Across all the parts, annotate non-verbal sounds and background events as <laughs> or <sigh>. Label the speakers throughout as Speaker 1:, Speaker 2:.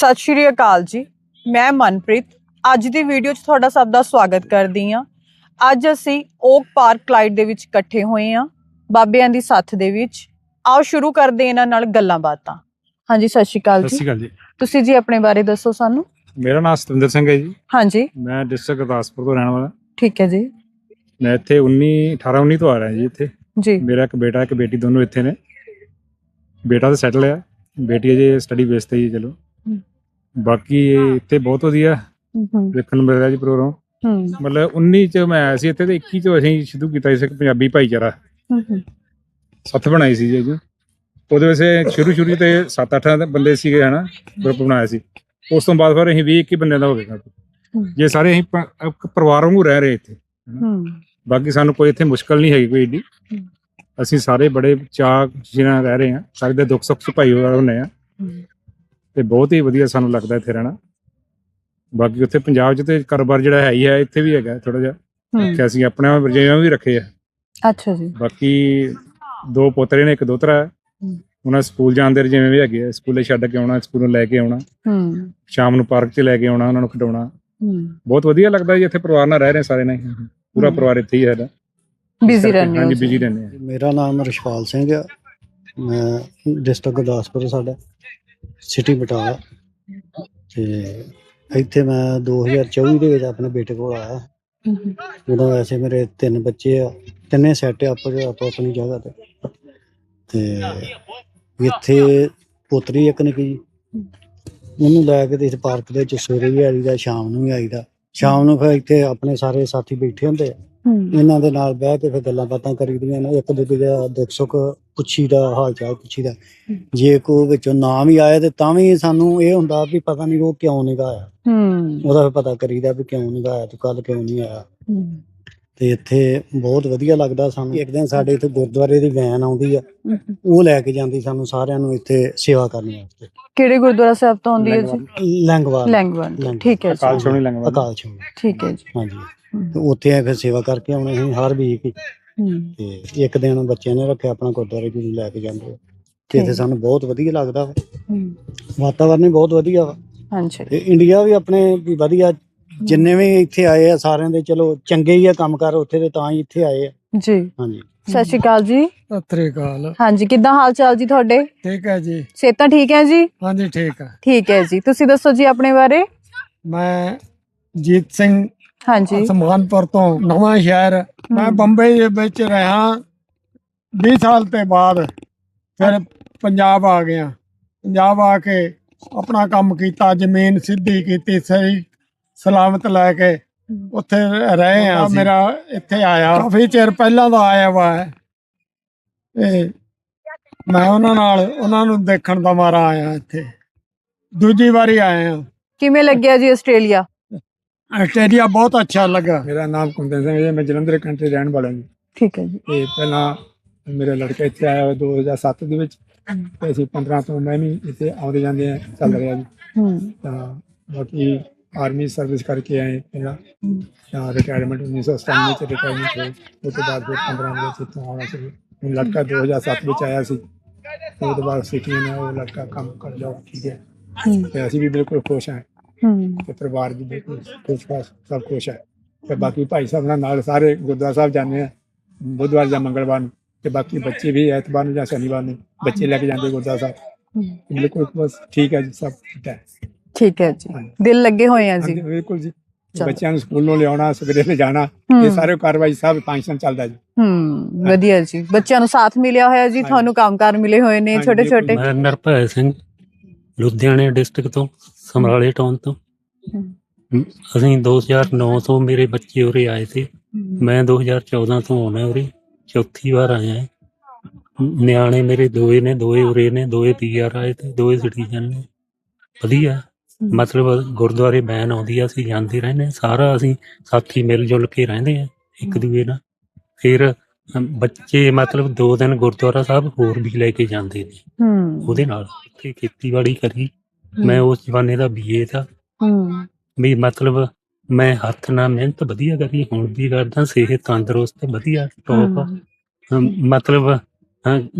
Speaker 1: ਸਤਿ ਸ਼੍ਰੀ ਅਕਾਲ ਜੀ। ਮੈਂ ਮਨਪ੍ਰੀਤ ਅੱਜ ਦੀ ਵੀਡੀਓ 'ਚ ਤੁਹਾਡਾ ਸਭ ਦਾ ਸਵਾਗਤ ਕਰਦੀ ਹਾਂ। ਅੱਜ ਅਸੀਂ ਓਕ ਪਾਰਕ ਕਲਾਈਡ ਦੇ ਵਿੱਚ ਇਕੱਠੇ ਹੋਏ ਹਾਂ ਬਾਬਿਆਂ ਦੀ ਸੱਥ ਦੇ ਵਿੱਚ। ਆਓ ਸ਼ੁਰੂ ਕਰਦੇ ਇਹਨਾਂ ਨਾਲ ਗੱਲਾਂ ਬਾਤਾਂ। ਹਾਂਜੀ ਸਤਿ ਸ਼੍ਰੀ ਅਕਾਲ
Speaker 2: ਸਤਿ
Speaker 1: ਜੀ
Speaker 2: ਸ਼੍ਰੀ ਅਕਾਲ ਜੀ।
Speaker 1: ਤੁਸੀਂ ਜੀ ਆਪਣੇ ਬਾਰੇ ਦੱਸੋ ਸਾਨੂੰ।
Speaker 2: ਮੇਰਾ ਨਾਮ ਸਤਿੰਦਰ ਸਿੰਘ ਹੈ ਜੀ।
Speaker 1: ਹਾਂਜੀ।
Speaker 2: ਮੈਂ ਡਿਸਟ੍ਰਿਕਟ ਗੁਰਦਾਸਪੁਰ ਤੋਂ ਰਹਿਣ ਵਾਲਾ।
Speaker 1: ਠੀਕ ਹੈ ਜੀ।
Speaker 2: ਮੈਂ ਇੱਥੇ 19 18 19 ਤੋਂ ਆ ਰਿਹਾ ਜੀ ਇੱਥੇ।
Speaker 1: ਜੀ।
Speaker 2: ਮੇਰਾ ਇੱਕ ਬੇਟਾ ਇੱਕ ਬੇਟੀ ਦੋਨੋਂ ਇੱਥੇ ਨੇ। ਬੇਟਾ ਤਾਂ ਸੈਟਲ ਹੈ ਬੇਟੀ ਅਜੇ ਸਟੱਡੀ ਬੇਸ ਤੇ ਹੀ ਚਲੋ। ਬਾਕੀ ਇੱਥੇ ਬਹੁਤ ਵਧੀਆ
Speaker 1: ਹੂੰ।
Speaker 2: ਵੇਖਣ ਨੂੰ ਮਿਲ ਰਿਹਾ ਜੀ ਪ੍ਰੋਗਰਾਮ।
Speaker 1: ਹੂੰ।
Speaker 2: ਮਤਲਬ 19 ਚ ਮੈਂ ਆਇਆ ਸੀ ਇੱਥੇ ਤੇ 21 ਚ ਅਸੀਂ ਸ਼ੁਰੂ ਕੀਤਾ ਸੀ ਇੱਕ ਪੰਜਾਬੀ ਭਾਈਚਾਰਾ।
Speaker 1: ਹੂੰ।
Speaker 2: ਸੱਥ ਬਣਾਈ ਸੀ ਜੀ ਉਹਦੇ ਵਿੱਚ ਸ਼ੁਰੂ ਸ਼ੁਰੂ ਤੇ 7-8 ਬੰਦੇ ਸੀਗੇ ਹਨਾ ਗਰੁੱਪ ਬਣਾਇਆ ਸੀ। ਉਸ ਤੋਂ ਬਾਅਦ ਫਿਰ ਅਸੀਂ 20 21 ਬੰਦਿਆਂ ਦਾ ਹੋ ਗਿਆ। ਜੇ ਸਾਰੇ ਅਸੀਂ ਪਰਿਵਾਰ ਵਾਂਗੂ ਰਹਿ ਰਹੇ ਇੱਥੇ। ਬਾਕੀ ਸਾਨੂੰ ਕੋਈ ਇੱਥੇ ਮੁਸ਼ਕਲ ਨਹੀਂ ਹੈਗੀ ਕੋਈ ਏਡੀ। ਅਸੀਂ ਸਾਰੇ ਬੜੇ ਚਾਅ ਜਿਹਨਾਂ ਰਹਿ ਰਹੇ ਹਾਂ। ਸਾਰੇ ਦੇ ਦੁੱਖ ਸੁੱਖ ਚ ਭਾਈ ਹੋਏ ਹੁੰਨੇ ਆ ਤੇ ਬਹੁਤ ਹੀ ਵਧੀਆ ਸਾਨੂੰ ਲੱਗਦਾ ਇੱਥੇ ਰਹਿਣਾ। ਬਾਕੀ ਉੱਥੇ ਪੰਜਾਬ 'ਚ ਤੇ ਕਾਰੋਬਾਰ ਜਿਹੜਾ ਹੈ ਹੀ ਹੈ ਇੱਥੇ ਵੀ ਹੈਗਾ ਥੋੜਾ ਜਿਹਾ।
Speaker 1: ਹੂੰ।
Speaker 2: ਕਿ ਅਸੀਂ ਆਪਣੇ ਵਰਜਿਆਂ ਵੀ ਰੱਖੇ ਆ।
Speaker 1: ਅੱਛਾ ਜੀ।
Speaker 2: ਬਾਕੀ ਦੋ ਪੋਤਰੇ ਨੇ ਇੱਕ ਦੋਤਰਾ ਹੈ। ਉਹਨਾਂ ਸਕੂਲ ਜਾਂਦੇ ਰਹੇ ਜਿਵੇਂ ਵੀ ਹੈਗੇ ਆ ਸਕੂਲੇ ਛੱਡ ਕੇ ਆਉਣਾ ਸਕੂਲੋਂ ਲੈ ਕੇ ਆਉਣਾ।
Speaker 1: ਹੂੰ।
Speaker 2: ਸ਼ਾਮ ਨੂੰ ਪਾਰਕ 'ਚ ਲੈ ਕੇ ਆਉਣਾ ਉਹਨਾਂ ਨੂੰ ਖਿਡਾਉਣਾ।
Speaker 1: ਹੂੰ।
Speaker 2: ਬਹੁਤ ਵਧੀਆ ਲੱਗਦਾ ਜੀ ਇੱਥੇ ਪਰਿਵਾਰ ਨਾਲ ਰਹਿ ਰਹੇ ਸਾਰੇ ਨੇ। ਪੂਰਾ। ਪਰਿਵਾਰ ਇੱਥੇ ਹੀ ਹੈ
Speaker 1: ਬਿਜ਼ੀ ਰਹਿੰਦੇ ਹੋ ਜੀ।
Speaker 2: ਬਿਜ਼ੀ ਰਹਿੰਦੇ ਆ।
Speaker 3: ਮੇਰਾ ਨਾਮ ਰਿਸ਼ਪਾਲ ਸਿੰਘ ਆ। ਮੈਂ ਡਿਸਟ੍ਰਿਕਟ ਗੁਰਦਾਸਪੁਰ ਸਾਡਾ। ਸਿਟੀ ਬਟਾਲਾ। ਤੇ ਇੱਥੇ ਮੈਂ 2024 ਦੇ ਵਿੱਚ ਆਪਣੇ ਬੇਟੇ ਕੋਲ ਆਇਆ।
Speaker 1: ਹੂੰ
Speaker 3: ਵੈਸੇ ਮੇਰੇ ਤਿੰਨ ਬੱਚੇ ਆ, ਤਿੰਨੇ ਸੈੱਟ ਆਪੋ ਆਪੋ ਆਪਣੀ ਜਗ੍ਹਾ ਤੇ। ਤੇ ਇੱਥੇ ਪੋਤਰੀ ਇੱਕ ਨਿੱਕੀ ਜੀ ਉਹਨੂੰ ਲੈ ਕੇ ਤੇ ਇਸ ਪਾਰਕ ਦੇ ਵਿੱਚ ਸਵੇਰੇ ਵੀ ਆਈਦਾ, ਸ਼ਾਮ ਨੂੰ ਵੀ ਆਈਦਾ। ਸ਼ਾਮ ਨੂੰ ਫਿਰ ਇੱਥੇ ਆਪਣੇ ਸਾਰੇ ਸਾਥੀ ਬੈਠੇ ਹੁੰਦੇ ਆ। ਇਹਨਾਂ ਦੇ ਨਾਲ ਬਹਿ ਕੇ ਫਿਰ ਗੱਲਾਂ ਬਾਤਾਂ ਕਰੀਦੀਆਂ ਨੇ ਇੱਕ ਦੂਜੇ ਦਾ ਦੁੱਖ ਸੁੱਖ ਪੁੱਛੀਦਾ ਹਾਲ ਚਾਲ ਪੁੱਛੀਦਾ ਜੇ ਕੋਈ ਵਿੱਚੋਂ ਨਾਮ ਹੀ ਆਇਆ ਤੇ ਤਾਂ ਵੀ ਸਾਨੂੰ ਇਹ ਹੁੰਦਾ ਵੀ ਪਤਾ ਨਹੀਂ ਉਹ ਕਿਉਂ ਨਹੀਂ ਆਇਆ।
Speaker 1: ਹੂੰ।
Speaker 3: ਉਹਦਾ ਫਿਰ ਪਤਾ ਕਰੀਦਾ ਵੀ ਕਿਉਂ ਨਹੀਂ ਆਇਆ ਤੇ ਕੱਲ ਕਿਉਂ ਨਹੀਂ ਆਇਆ।
Speaker 1: ਹੂੰ।
Speaker 3: ਤੇ ਇੱਥੇ ਬਹੁਤ ਵਧੀਆ ਲੱਗਦਾ ਸਾਨੂੰ। ਇੱਕ ਦਿਨ ਸਾਡੇ ਇੱਥੇ ਗੁਰਦੁਆਰੇ ਦੀ ਵੈਨ ਆਉਂਦੀ ਆ ਉਹ ਲੈ ਕੇ ਜਾਂਦੀ ਸਾਨੂੰ ਸਾਰਿਆਂ ਨੂੰ ਇੱਥੇ ਸੇਵਾ ਕਰਨ ਵਾਸਤੇ।
Speaker 1: ਕਿਹੜੇ ਗੁਰਦੁਆਰਾ ਸਾਹਿਬ ਤੋਂ ਆਉਂਦੀ ਹੈ ਜੀ?
Speaker 3: ਲੰਗਵਾਲ।
Speaker 1: ਲੈਂਗਵਨ। ਠੀਕ ਹੈ
Speaker 2: ਅਕਾਲ
Speaker 1: ਜੀ
Speaker 2: ਛੋਣੀ ਲੰਗਵਾ
Speaker 3: ਅਕਾਲ ਛੋੜ
Speaker 1: ਠੀਕ ਹੈ ਜੀ।
Speaker 3: ਹਾਂਜੀ। ਤੇ ਉੱਥੇ ਆ ਫਿਰ ਸੇਵਾ ਕਰਕੇ ਆਉਣੇ ਅਸੀਂ ਹਰ ਵੀਕ ਤੇ ਇੱਕ ਦਿਨ ਬੱਚਿਆਂ ਨੇ ਰੱਖਿਆ ਆਪਣਾ ਗੁਰਦੁਆਰੇ ਜੀ ਨੂੰ ਲੈ ਕੇ ਜਾਂਦੇ ਆ। ਤੇ ਇੱਥੇ। ਸਾਨੂੰ ਬਹੁਤ ਵਧੀਆ ਲੱਗਦਾ ਵਾ। ਵਾਤਾਵਰਨ ਵੀ ਬਹੁਤ ਵਧੀਆ ਵਾ।
Speaker 1: ਹਾਂਜੀ।
Speaker 3: ਤੇ ਇੰਡੀਆ ਵੀ ਆਪਣੇ ਵੀ ਵਧੀਆ ਜਿੰਨੇ ਵੀ ਇੱਥੇ ਆਏ ਆ ਸਾਰਿਆਂ ਦੇ ਚਲੋ ਚੰਗੇ ਹੀ ਆ ਕੰਮਕਾਰ ਉੱਥੇ ਦੇ ਤਾਂ ਹੀ ਇੱਥੇ ਆਏ ਆ।
Speaker 1: ਜੀ।
Speaker 3: ਹਾਂਜੀ।
Speaker 1: ਸਤਿ ਸ਼੍ਰੀ ਅਕਾਲ ਜੀ।
Speaker 4: ਸਤਿ ਸ੍ਰੀ ਅਕਾਲ।
Speaker 1: ਹਾਂਜੀ ਕਿੱਦਾਂ ਹਾਲ ਚਾਲ ਜੀ ਤੁਹਾਡੇ?
Speaker 4: ਠੀਕ ਹੈ ਜੀ।
Speaker 1: ਸਿਹਤਾਂ ਠੀਕ ਹੈ ਜੀ?
Speaker 4: ਹਾਂਜੀ ਠੀਕ ਹੈ।
Speaker 1: ਠੀਕ ਹੈ ਜੀ। ਤੁਸੀਂ ਦੱਸੋ ਜੀ ਆਪਣੇ ਬਾਰੇ?
Speaker 4: ਮੈਂ ਜੀਤ ਸਿੰਘ
Speaker 1: ਹਾਂਜੀ।
Speaker 4: ਸਮਾਨਪੁਰ ਤੋਂ ਨਵਾਂ ਸ਼ਹਿਰ। ਮੈਂ ਬੰਬਈ ਦੇ ਵਿੱਚ ਰਿਹਾ 20 ਸਾਲ ਤੇ ਬਾਅਦ ਫਿਰ ਪੰਜਾਬ ਆ ਗਿਆ। ਪੰਜਾਬ ਆ ਕੇ ਆਪਣਾ ਕੰਮ ਕੀਤਾ ਜ਼ਮੀਨ ਸਿੱਧੀ ਕੀਤੀ ਸਹੀ ਸਲਾਮਤ ਲੈ ਕੇ ਉੱਥੇ ਰਹੇ ਆ ਮੇਰਾ ਇੱਥੇ ਆਇਆ। ਕਾਫੀ ਚਿਰ ਪਹਿਲਾਂ ਦਾ ਆਇਆ ਵਾ ਹੈ ਤੇ ਮੈਂ ਉਹਨਾਂ ਨਾਲ ਉਹਨਾਂ ਨੂੰ ਦੇਖਣ ਦਾ ਮਾਰਾ ਆਇਆ ਇੱਥੇ। ਦੂਜੀ ਵਾਰੀ ਆਇਆ
Speaker 1: ਕਿਵੇਂ ਲੱਗਿਆ ਜੀ ਆਸਟ੍ਰੇਲੀਆ?
Speaker 4: ਆਸਟ੍ਰੇਲੀਆ ਬਹੁਤ ਅੱਛਾ ਲੱਗਾ।
Speaker 2: ਮੇਰਾ ਨਾਮ ਕੁੰਦਨ ਸਿੰਘ ਹੈ ਮੈਂ ਜਲੰਧਰ ਕੰਟਰੀ ਰਹਿਣ ਵਾਲਾ ਜੀ।
Speaker 1: ਠੀਕ ਹੈ ਜੀ।
Speaker 2: ਤੇ ਪਹਿਲਾਂ ਮੇਰਾ ਲੜਕਾ ਇੱਥੇ ਆਇਆ ਹੋਇਆ 2007 ਦੇ ਵਿੱਚ। ਤੇ ਅਸੀਂ 15 ਤੋਂ ਮੈਂ ਵੀ ਇੱਥੇ ਆਉਂਦੇ ਜਾਂਦੇ ਆ ਚੱਲ ਰਿਹਾ ਜੀ।
Speaker 1: ਹੂੰ।
Speaker 2: ਤਾਂ ਬਾਕੀ ਆਰਮੀ ਸਰਵਿਸ ਕਰਕੇ ਆਏ ਪਹਿਲਾਂ ਤਾਂ ਰਿਟਾਇਰਮੈਂਟ 1997 ਵਿੱਚ ਰਿਟਾਇਰਮੈਂਟ ਹੋਈ। ਉਸ ਤੋਂ ਬਾਅਦ ਫਿਰ 15 ਦੇ ਵਿੱਚ ਇੱਥੋਂ ਆਉਣਾ ਸੀ ਹੁਣ ਲੜਕਾ 2007 ਵਿੱਚ ਆਇਆ ਸੀ। ਤੇ ਉਹ ਤੋਂ ਬਾਅਦ ਸਿੱਖੀ ਨੇ ਉਹ ਲੜਕਾ ਕੰਮ ਕਰ ਜਾਓ ਠੀਕ ਹੈ। ਤੇ ਅਸੀਂ ਵੀ ਬਿਲਕੁਲ ਖੁਸ਼ ਹਾਂ। ਤੇ ਪਰਿਵਾਰ ਵੀ ਬਿਲਕੁਲ ਖੁਸ਼ ਖਾਸ ਸਭ ਖੁਸ਼ ਹੈ ਤੇ ਬਾਕੀ ਭਾਈ ਸਾਹਿਬ ਨਾਲ ਸਾਰੇ ਗੁਰਦੁਆਰਾ ਸਾਹਿਬ ਜਾਂਦੇ ਆ। ਬੁੱਧਵਾਰ ਜਾਂ ਮੰਗਲਵਾਰ ਨੂੰ। ਤੇ ਬਾਕੀ ਬੱਚੇ ਵੀ ਐਤਵਾਰ ਨੂੰ ਜਾਂ ਸ਼ਨੀਵਾਰ ਨੂੰ ਬੱਚੇ ਲੈ ਕੇ ਜਾਂਦੇ ਗੁਰਦੁਆਰਾ ਸਾਹਿਬ। ਬਿਲਕੁਲ ਬਸ ਠੀਕ ਹੈ ਜੀ ਸਭ ਠੀਕ ਹੈ।
Speaker 1: ਠੀਕ ਹੈ ਜੀ। ਦਿਲ ਲੱਗੇ ਹੋਏ ਆ
Speaker 2: ਹਾਂਜੀ
Speaker 1: ਜੀ
Speaker 2: ਬਿਲਕੁਲ ਜੀ।
Speaker 1: ਚਲੋ।
Speaker 2: ਬੱਚਿਆਂ ਨੂੰ ਸਕੂਲੋਂ ਲਿਆਉਣਾ ਸਵੇਰੇ ਲੈ ਜਾਣਾ ਇਹ
Speaker 1: ਹੂੰ,
Speaker 2: ਸਾਰੇ ਕਾਰਵਾਈ ਸਭ ਫੰਕਸ਼ਨ ਚੱਲਦਾ ਜੀ।
Speaker 1: ਹੂੰ ਵਧੀਆ ਜੀ। ਬੱਚਿਆਂ ਨੂੰ ਸਾਥ ਮਿਲਿਆ ਹੋਇਆ ਜੀ
Speaker 2: ਹਾਂਜੀ।
Speaker 1: ਤੁਹਾਨੂੰ ਕੰਮਕਾਰ ਮਿਲੇ ਹੋਏ ਨੇ
Speaker 2: ਹਾਂਜੀ,
Speaker 1: ਛੋਟੇ ਛੋਟੇ।
Speaker 5: ਮੈਂ ਨਿਰਭੈ ਸਿੰਘ ਲੁਧਿਆਣੇ ਡਿਸਟ੍ਰਿਕਟ ਤੋਂ ਸਮਰਾਲੇ ਟਾਊਨ ਤੋਂ। ਅਸੀਂ 2009 ਤੋਂ ਮੇਰੇ ਬੱਚੇ ਉਰੇ ਆਏ ਸੀ। ਮੈਂ 2014 ਤੋਂ ਆਉਣਾ ਉਰੇ ਚੌਥੀ ਵਾਰ ਆਇਆ। ਹਾਂ। ਨਿਆਣੇ ਮੇਰੇ ਦੋਏ ਨੇ ਦੋਏ ਉਰੇ ਨੇ ਦੋਏ ਪੀਆਰ ਆਏ ਤੇ ਦੋਏ ਸਿਟੀਜ਼ਨ ਨੇ। ਵਧੀਆ। ਮਤਲਬ ਗੁਰਦੁਆਰੇ ਬੈਨ ਆਉਂਦੀ ਆ ਅਸੀਂ ਜਾਂਦੇ ਰਹਿੰਦੇ ਹਾਂ। ਸਾਰਾ ਅਸੀਂ ਸਾਥੀ ਮਿਲ ਜੁਲ ਕੇ ਰਹਿੰਦੇ ਆ ਇੱਕ ਦੂਏ ਨਾਲ। ਫਿਰ ਬੱਚੇ ਮਤਲਬ ਦੋ ਦਿਨ ਗੁਰਦੁਆਰਾ ਸਾਹਿਬ ਹੋਰ ਵੀ ਲੈ ਕੇ ਜਾਂਦੇ ਨੇ।
Speaker 1: ਹੂੰ
Speaker 5: ਉਹਦੇ ਨਾਲ ਉੱਥੇ ਖੇਤੀਬਾੜੀ ਕਰੀ। ਮੈਂ ਉਸ ਜਵਾਨੇ ਦਾ ਬੀਏ ਦਾ।
Speaker 1: ਹੂੰ
Speaker 5: ਵੀ ਮਤਲਬ ਮੈਂ ਹੱਥ ਨਾਲ ਮਿਹਨਤ ਵਧੀਆ ਕਰੀ ਹੁਣ ਵੀ ਕਰਦਾ ਸਿਹਤ ਤੰਦਰੁਸਤ ਵਧੀਆ ਟੌਪ ਮਤਲਬ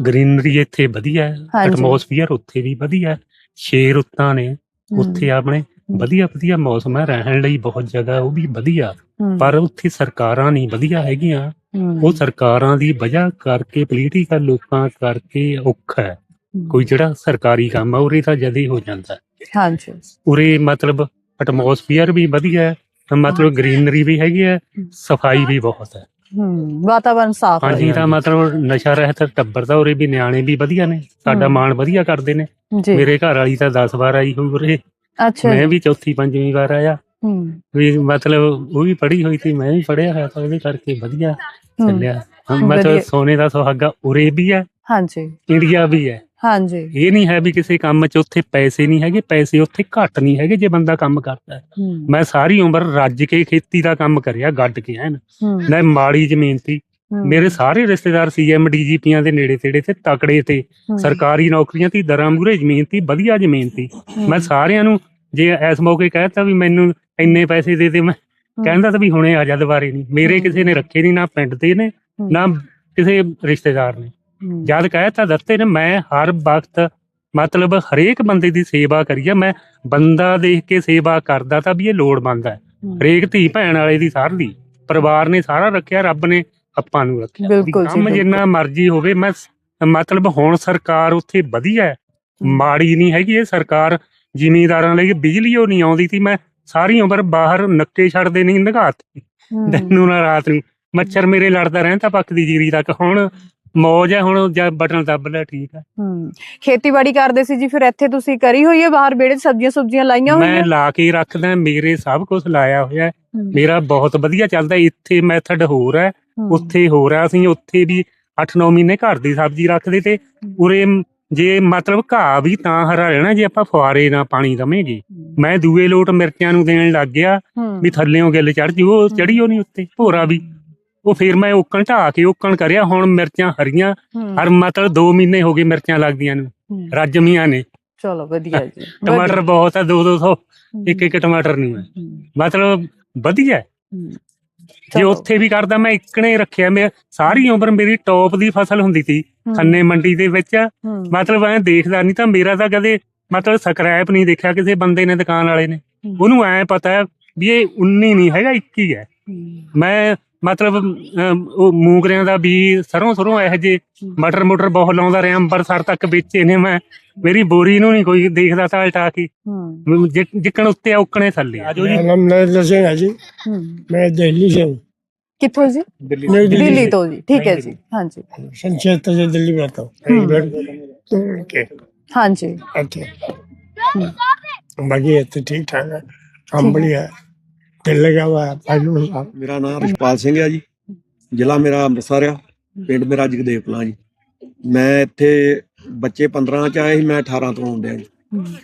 Speaker 5: ਗ੍ਰੀਨਰੀ ਇੱਥੇ ਵਧੀਆ ਹੈ। ਐਟਮੋਸਫੀਅਰ ਉੱਥੇ ਵੀ ਵਧੀਆ। ਛੇ ਰੁੱਤਾਂ ਨੇ। ਉੱਥੇ ਆਪਣੇ ਵਧੀਆ ਵਧੀਆ ਮੌਸਮ ਹੈ ਰਹਿਣ ਲਈ ਬਹੁਤ ਜਗ੍ਹਾ ਉਹ ਵੀ ਵਧੀਆ। ਪਰ ਉੱਥੇ ਸਰਕਾਰਾਂ ਨਹੀਂ ਵਧੀਆ ਹੈਗੀਆਂ। ਉਹ ਸਰਕਾਰਾਂ ਦੀ ਵਜ੍ਹਾ ਕਰਕੇ ਪੋਲੀਟੀਕਲ ਲੋਕਾਂ ਕਰਕੇ ਔਖਾ ਹੈ। ਕੋਈ ਜਿਹੜਾ ਸਰਕਾਰੀ ਕੰਮ ਆ ਉਰੇ ਤਾਂ ਜਦੀ ਹੋ ਜਾਂਦਾ।
Speaker 1: ਹਾਂਜੀ।
Speaker 5: ਉਰੇ ਮਤਲਬ ਐਟਮੋਸਫੀਅਰ ਵੀ ਵਧੀਆ ਹੈ ਮਤਲਬ ਗ੍ਰੀਨਰੀ ਵੀ ਹੈਗੀ ਹੈ। ਸਫ਼ਾਈ ਵੀ ਬਹੁਤ ਹੈ।
Speaker 1: ਹੂੰ ਵਾਤਾਵਰਨ ਸਾਫ਼ ਹੈ
Speaker 5: ਹਾਂਜੀ ਤਾਂ ਮਤਲਬ ਨਸ਼ਾ ਰਹਿਤ ਟੱਬਰ ਦਾ ਉਰੇ ਵੀ ਨਿਆਣੇ ਵੀ ਵਧੀਆ ਨੇ ਸਾਡਾ। ਮਾਣ ਵਧੀਆ ਕਰਦੇ ਨੇ।
Speaker 1: ਜੀ।
Speaker 5: ਮੇਰੇ ਘਰ ਵਾਲੀ ਤਾਂ 10 ਵਾਰ ਆਈ ਹੋਈ ਉਰੇ।
Speaker 1: ਅੱਛਾ
Speaker 5: ਮੈਂ
Speaker 1: ਜੀ।
Speaker 5: ਵੀ ਚੌਥੀ ਪੰਜਵੀਂ ਵਾਰ ਆਇਆ।
Speaker 1: ਹੂੰ।
Speaker 5: ਵੀ ਮਤਲਬ ਉਹ ਵੀ ਪੜ੍ਹੀ ਹੋਈ ਸੀ ਮੈਂ ਵੀ ਪੜ੍ਹਿਆ ਹੋਇਆ ਤਾਂ ਉਹਦੇ ਕਰਕੇ ਵਧੀਆ
Speaker 1: ਹੂੰ,
Speaker 5: ਚੱਲਿਆ।
Speaker 1: ਵਧੀਆ।
Speaker 5: ਮਤਲਬ ਸੋਨੇ ਦਾ ਸੁਹਾਗਾ ਉਰੇ ਵੀ ਹੈ।
Speaker 1: ਹਾਂਜੀ।
Speaker 5: ਇੰਡੀਆ ਵੀ ਹੈ।
Speaker 1: ਹਾਂਜੀ।
Speaker 5: ਇਹ ਨਹੀਂ ਹੈ ਵੀ ਕਿਸੇ ਕੰਮ 'ਚ ਉੱਥੇ ਪੈਸੇ ਨਹੀਂ ਹੈਗੇ ਪੈਸੇ ਉੱਥੇ ਘੱਟ ਨਹੀਂ ਹੈਗੇ ਜੇ ਬੰਦਾ ਕੰਮ ਕਰਦਾ ਹੈ।
Speaker 1: ਹੂੰ,
Speaker 5: ਮੈਂ ਸਾਰੀ ਉਮਰ ਰੱਜ ਕੇ ਖੇਤੀ ਦਾ ਕੰਮ ਕਰਿਆ ਗੱਡ ਕੇ ਐਨ।
Speaker 1: ਹੂੰ,
Speaker 5: ਨਾ ਮਾੜੀ ਜ਼ਮੀਨ ਸੀ।
Speaker 1: ਹੂੰ,
Speaker 5: ਮੇਰੇ ਸਾਰੇ ਰਿਸ਼ਤੇਦਾਰ ਸੀਐਮ ਡੀਜੀਪੀਆਂ ਦੇ ਨੇੜੇ ਤੇੜੇ ਤੇ ਤਕੜੇ ਤੇ।
Speaker 1: ਹੂੰ,
Speaker 5: ਸਰਕਾਰੀ ਨੌਕਰੀਆਂ ਤੀ ਦਰਾਂ ਮੂਰੇ ਜ਼ਮੀਨ ਤੀ ਵਧੀਆ ਜ਼ਮੀਨ ਤੀ
Speaker 1: ਹੂੰ,
Speaker 5: ਮੈਂ ਸਾਰਿਆਂ ਨੂੰ ਜੇ ਇਸ ਮੌਕੇ ਕਹਿਤਾ ਵੀ ਮੈਨੂੰ ਇੰਨੇ ਪੈਸੇ ਦੇ ਦੇ ਮੈਂ
Speaker 1: ਹੂੰ,
Speaker 5: ਕਹਿੰਦਾ ਤਾਂ ਵੀ ਹੁਣੇ ਆ ਜਾ ਦੁਬਾਰੇ ਨਹੀਂ। ਮੇਰੇ
Speaker 1: ਹੂੰ।
Speaker 5: ਕਿਸੇ ਨੇ ਰੱਖੇ ਨਹੀਂ ਨਾ ਪਿੰਡ ਦੇ ਨੇ
Speaker 1: ਹੂੰ,
Speaker 5: ਨਾ ਕਿਸੇ ਰਿਸ਼ਤੇਦਾਰ ਨੇ। ਜਦ ਕਹਿਤਾ ਦਿੱਤੇ ਨੇ ਮੈਂ ਹਰ ਵਕਤ ਮਤਲਬ ਹਰੇਕ ਬੰਦੇ ਦੀ ਸੇਵਾ ਕਰੀਏ ਮੈਂ ਬੰਦਾ ਦੇਖ ਕੇ ਸੇਵਾ ਕਰਦਾ ਤਾਂ ਵੀ ਇਹ ਲੋੜਵੰਦ ਹੈ। ਹਰੇਕ ਧੀ ਭੈਣ ਵਾਲੇ ਦੀ ਸਾਰਦੀ ਪਰਿਵਾਰ ਨੇ ਸਾਰਾ ਰੱਖਿਆ ਰੱਬ ਨੇ ਆਪਾਂ ਨੂੰ ਰੱਖਿਆ। ਕੰਮ। ਜਿੰਨਾ ਮਰਜ਼ੀ ਹੋਵੇ ਮੈਂ ਮਤਲਬ ਹੁਣ ਸਰਕਾਰ ਉੱਥੇ ਵਧੀਆ ਹੈ। ਮਾੜੀ ਨਹੀਂ ਹੈਗੀ ਇਹ ਸਰਕਾਰ ਜ਼ਿਮੀਂਦਾਰਾਂ ਲਈ ਬਿਜਲੀ ਉਹ ਨਹੀਂ ਆਉਂਦੀ ਸੀ ਮੈਂ ਸਾਰੀ ਉਮਰ ਬਾਹਰ ਨੱਕੇ ਛੱਡਦੇ ਨਹੀਂ ਨਗਾਤੀ ਦਿਨ ਨੂੰ ਨਾ ਰਾਤ ਨੂੰ। ਮੱਛਰ ਮੇਰੇ ਲੜਦਾ ਰਹਿੰਦਾ ਪੱਕਦੀ ਜੀਰੀ ਤੱਕ। ਹੁਣ ਮੌਜ ਹੈ ਹੁਣ ਜਦ ਬਟਨ ਦੱਬ ਲੈ ਠੀਕ ਹੈ।
Speaker 1: ਹੂੰ ਖੇਤੀਬਾੜੀ ਕਰਦੇ ਸੀ ਜੀ ਫਿਰ ਇੱਥੇ ਤੁਸੀਂ ਕਰੀ ਹੋਈ ਹੈ ਬਾਹਰ 'ਚ ਸਬਜ਼ੀਆਂ ਸੁਬਜ਼ੀਆਂ ਲਾਈਆਂ
Speaker 5: ਮੈਂ
Speaker 1: ਹੋਈਆਂ?
Speaker 5: ਲਾ ਕੇ ਰੱਖਦਾ ਮੇਰੇ ਸਭ ਕੁਝ ਲਾਇਆ ਹੋਇਆ ਹੈ।
Speaker 1: ਹੂੰ,
Speaker 5: ਮੇਰਾ ਬਹੁਤ ਵਧੀਆ ਚੱਲਦਾ ਇੱਥੇ ਮੈਥਡ ਹੋਰ ਹੈ
Speaker 1: ਹੂੰ,
Speaker 5: ਉੱਥੇ ਹੋ ਰਿਹਾ ਅਸੀਂ ਉੱਥੇ ਵੀ 8-9 ਮਹੀਨੇ ਘਰ ਦੀ ਸਬਜ਼ੀ ਰੱਖਦੇ ਤੇ ਉਰੇ ਮ- ਜੇ ਮਤਲਬ ਘਾਹ ਵੀ ਤਾਂ ਹਰਾ ਰਹਿਣਾ ਜੇ ਆਪਾਂ ਫੁਆਰੇ ਨਾਲ ਪਾਣੀ ਦਵੇਂਗੇ। ਮੈਂ ਦੂਏ ਲੋਟ ਮਿਰਚਾਂ ਨੂੰ ਦੇਣ ਲੱਗ ਗਿਆ
Speaker 1: ਹੂੰ,
Speaker 5: ਵੀ ਥੱਲੇੋਂ ਗਿੱਲ ਚੜ ਜੂ ਉਹ ਚੜੀ ਉਹ ਨਹੀਂ ਉੱਤੇ ਭੋਰਾ ਵੀ। ਉਹ ਫਿਰ ਮੈਂ ਓਕਣ ਢਾ ਕੇ ਓਕਣ ਕਰਿਆ ਹੁਣ ਮਿਰਚਾਂ ਹਰੀਆਂ। ਹਰ ਮਤਲਬ 2 ਮਹੀਨੇ ਹੋ ਗਏ ਮਿਰਚਾਂ ਲੱਗਦੀਆਂ ਨੂੰ। ਰੱਜਮੀਆਂ ਨੇ।
Speaker 1: ਚਲੋ ਵਧੀਆ ਜੀ। <laughs>
Speaker 5: ਟਮਾਟਰ ਬਹੁਤ ਆ 2-200
Speaker 1: ਵਧੀਆ।
Speaker 5: ਇੱਕ ਇੱਕ ਟਮਾਟਰ ਨਹੀਂ ਹੈ। ਮਤਲਬ ਵਧੀਆ। ਜੇ ਉੱਥੇ ਵੀ ਕਰਦਾ ਮੈਂ ਇੱਕਣੇ ਰੱਖਿਆ। ਮੈਂ ਸਾਰੀ ਉਮਰ ਮੇਰੀ ਟੌਪ ਦੀ ਫਸਲ ਹੁੰਦੀ ਸੀ ਖੰਨੇ ਮੰਡੀ ਦੇ ਵਿੱਚ। ਮਤਲਬ ਐ ਦੇਖਦਾ ਨਹੀਂ ਤਾਂ ਮੇਰਾ ਤਾਂ ਕਦੇ ਮਤਲਬ ਸਕ੍ਰੈਪ ਨਹੀਂ ਦੇਖਿਆ ਕਿਸੇ ਬੰਦੇ ਨੇ ਦੁਕਾਨ ਵਾਲੇ ਨੇ। ਉਹਨੂੰ ਐ ਪਤਾ ਵੀ ਇਹ 19 ਨਹੀਂ ਹੈਗਾ 21 ਹੈ।
Speaker 1: ਹੂੰ,
Speaker 5: ਮੈਂ ਮਤਲਬ ਅਮ, ਉਹ ਮੂੰਗਰਿਆਂ ਦਾ ਵੀ ਸਰੋਂ ਸਰੋਂ ਇਹੋ ਜੇ ਮਟਰ ਮੋਟਰ ਬਹੁਤ ਲਾਉਂਦਾ ਰਿਹਾ ਅੰਬਰਸਰ ਤੱਕ ਵੇਚੇ ਨੇ ਮੈਂ ਮੇਰੀ ਬੋਰੀ ਨੂੰ ਨਹੀਂ ਕੋਈ ਦੇਖਦਾ ਤਾਂ ਉਲਟਾ ਕੇ
Speaker 1: ਹੂੰ,
Speaker 5: ਜਿ- ਜਿੱਕਣ ਉੱਤੇ ਆ ਉੱਕਣੇ ਥੱਲੇ ਆਜੋ ਜੀ
Speaker 4: मेरा नाम नरेंद्र सिंह है जी
Speaker 1: ਹੂੰ।
Speaker 4: मैं दिल्ली से हूँ
Speaker 1: ਕਿੱਥੋਂ ਜੀ
Speaker 4: नई दिल्ली
Speaker 1: ਦਿੱਲੀ
Speaker 4: से
Speaker 1: ਤੋਂ ਜੀ ਠੀਕ ਹੈ ਜੀ ਹਾਂਜੀ
Speaker 4: सन क्षेत्र से दिल्ली में आता
Speaker 1: हम्म।
Speaker 4: हूँ ओके
Speaker 1: ਹਾਂਜੀ
Speaker 4: अच्छा बाकी तो ठीक ठाक है काम बढ़िया है ਦਿਲ ਲਗਾ ਹੋਇਆ ਸਾਹਿਬ
Speaker 6: ਮੇਰਾ ਨਾਮ ਰਿਸ਼ਪਾਲ ਸਿੰਘ ਹੈ ਜੀ। ਜ਼ਿਲ੍ਹਾ ਮੇਰਾ ਅੰਮ੍ਰਿਤਸਰ ਆ। ਪਿੰਡ ਮੇਰਾ ਜਗਦੇਵ ਜੀ। ਮੈਂ ਇੱਥੇ ਬੱਚੇ 15 ਚ ਆਏ ਸੀ ਮੈਂ 18 ਤੋਂ ਆਉਂਦਿਆ ਜੀ।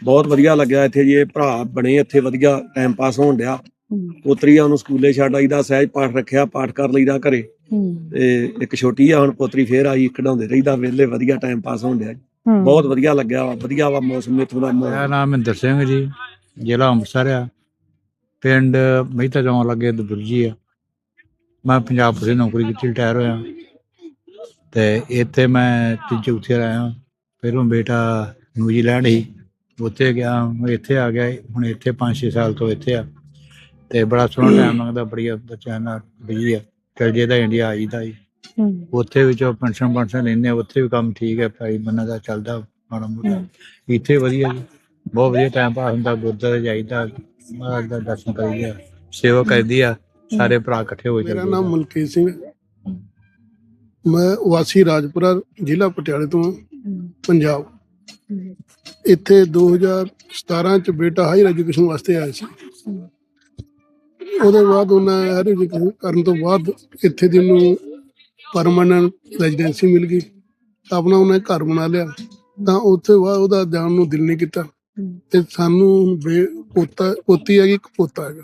Speaker 6: ਬਹੁਤ ਵਧੀਆ ਲੱਗਿਆ ਇੱਥੇ ਜੀ ਇਹ ਭਰਾ ਬਣੇ ਇੱਥੇ ਵਧੀਆ ਟਾਈਮ ਪਾਸ ਹੋਣ ਡਿਆ। ਪੁੱਤਰੀਆਂ ਨੂੰ ਸਕੂਲੇ ਛੱਡ ਆਈਦਾ ਸਹਿਜ ਪਾਠ ਰੱਖਿਆ ਪਾਠ ਕਰ ਲਈਦਾ ਘਰੇ। ਤੇ ਇੱਕ ਛੋਟੀ ਆ ਹੁਣ ਪੋਤਰੀ ਫੇਰ ਆਈ ਕਢਾਉਂਦੇ ਰਹੀਦਾ ਵੇਲੇ ਵਧੀਆ ਟਾਈਮ ਪਾਸ ਹੋਣ ਡਿਆ ਬਹੁਤ ਵਧੀਆ ਲੱਗਿਆ ਵਾ ਵਧੀਆ ਵਾ ਮੌਸਮ ਇੱਥੋਂ ਦਾ।
Speaker 7: ਮੇਰਾ ਨਾਮ ਮਹਿੰਦਰ ਸਿੰਘ ਜੀ ਜ਼ਿਲ੍ਹਾ ਅੰਮ੍ਰਿਤਸਰ ਆ। ਪਿੰਡ ਮਹਿਤਾ ਚੌਂਕ ਲੱਗੇ ਦਬੁਰਜੀ ਆ। ਮੈਂ ਪੰਜਾਬ ਪੁਲਿਸ ਦੀ ਨੌਕਰੀ ਕੀਤੀ ਰਿਟਾਇਰ ਹੋਇਆ। ਤੇ ਇੱਥੇ ਮੈਂ ਤੀਜੇ ਉੱਥੇ ਆਇਆ। ਪਹਿਲੋਂ ਬੇਟਾ ਨਿਊਜ਼ੀਲੈਂਡ ਸੀ। ਉੱਥੇ ਗਿਆ ਇੱਥੇ ਆ ਗਿਆ। ਹੁਣ ਇੱਥੇ 5-6 ਸਾਲ ਤੋਂ ਇੱਥੇ ਆ। ਤੇ ਬੜਾ ਸੋਹਣਾ ਟਾਈਮ ਲੰਘਦਾ ਬੜੀ ਬੱਚਿਆਂ ਨਾਲ ਬਿਜ਼ੀ ਆ। ਚਲ ਜੇ ਤਾਂ ਇੰਡੀਆ ਆਈਦਾ ਜੀ ਉੱਥੇ ਵੀ ਜੋ ਪੈਨਸ਼ਨ ਪੈਨਸ਼ਨ ਆ ਉੱਥੇ ਵੀ ਕੰਮ ਠੀਕ ਹੈ ਭਾਈ ਬੰਨਾ ਦਾ ਚੱਲਦਾ ਮਾੜਾ ਮੋਟਾ। ਇੱਥੇ ਵਧੀਆ ਜੀ ਬਹੁਤ ਵਧੀਆ ਟਾਈਮ ਪਾਸ ਹੁੰਦਾ ਗੁਰਦੁਆਰੇ ਜਾਈਦਾ। ਮਹਾਰਾਜ ਦਾ ਦਰਸ਼ਨ ਕਰੀਦਾ ਸੇਵਾ ਕਰਦੀ ਆ ਸਾਰੇ ਭਰਾ ਇਕੱਠੇ ਹੋ
Speaker 8: ਮੇਰਾ ਨਾਮ ਮਲਕੀਤ ਸਿੰਘ ਹੈ। ਮੈਂ ਵਾਸੀ ਰਾਜਪੁਰਾ ਜ਼ਿਲ੍ਹਾ ਪਟਿਆਲੇ ਤੋਂ ਹਾਂ, ਪੰਜਾਬ। ਇੱਥੇ 2017 ਚ ਬੇਟਾ ਹਾਇਰ ਐਜੂਕੇਸ਼ਨ ਵਾਸਤੇ ਆਇਆ ਸੀ। ਉਹਦੇ ਬਾਅਦ ਉਹਨਾਂ ਹਾਇਰ ਐਜੂਕੇਸ਼ਨ ਕਰਨ ਤੋਂ ਬਾਅਦ ਇੱਥੇ ਦੀ ਨੂੰ ਪਰਮਾਨੈਂਟ ਰੈਜ਼ੀਡੈਂਸੀ ਮਿਲ ਗਈ। ਤਾਂ ਆਪਣਾ ਉਹਨੇ ਘਰ ਬਣਾ ਲਿਆ। ਤਾਂ ਉੱਥੇ ਬਾਅਦ ਉਹਦਾ ਜਾਣ ਨੂੰ ਦਿਲ ਨਹੀਂ ਕੀਤਾ। ਤੇ ਸਾਨੂੰ ਬੇ- ਪੋਤਾ, ਪੋਤੀ ਹੈਗੀ, ਇੱਕ ਪੋਤਾ ਹੈਗਾ।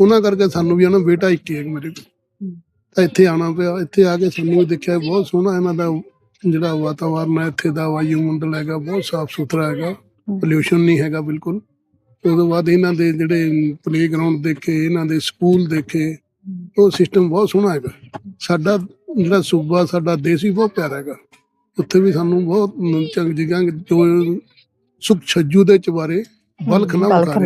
Speaker 8: ਉਹਨਾਂ ਕਰਕੇ ਸਾਨੂੰ ਵੀ ਆਣਾ ਬੇਟਾ ਇੱਕ ਹੀ ਹੈ ਮੇਰੇ ਕੋਲ। ਤਾਂ ਇੱਥੇ ਆਣਾ ਪਿਆ, ਇੱਥੇ ਆ ਕੇ ਸਾਨੂੰ ਵੀ ਦੇਖਿਆ, ਬਹੁਤ ਸੋਹਣਾ ਇਹਨਾਂ ਦਾ ਜਿਹੜਾ ਵਾਤਾਵਰਨ ਹੈ, ਇੱਥੇ ਦਾ ਵਾਯੂਮੰਡਲ ਹੈਗਾ, ਬਹੁਤ ਸਾਫ਼ ਸੁਥਰਾ ਹੈਗਾ ਪੋਲਿਊਸ਼ਨ ਨਹੀਂ ਹੈਗਾ ਬਿਲਕੁਲ। ਉਹਦੇ ਬਾਅਦ ਇਹਨਾਂ ਦੇ ਜਿਹੜੇ ਪਲੇਗਰਾਉਂਡ ਦੇਖੇ, ਇਹਨਾਂ ਦੇ ਸਕੂਲ ਦੇਖੇ, ਉਹ ਸਿਸਟਮ ਬਹੁਤ ਸੋਹਣਾ ਹੈਗਾ। ਸਾਡਾ ਜਿਹੜਾ ਸੂਬਾ, ਸਾਡਾ ਦੇਸ਼ ਵੀ ਬਹੁਤ ਪਿਆਰਾ ਹੈਗਾ। ਉੱਥੇ ਵੀ ਸਾਨੂੰ ਬਹੁਤ ਚੰਗੀ ਜਗ੍ਹਾ, ਜੋ ਸੁਖ ਛੱਜੂ ਦੇ ਚਵਾਰੇ ਬਲਖ ਨਾ
Speaker 1: ਵਿਖਾ।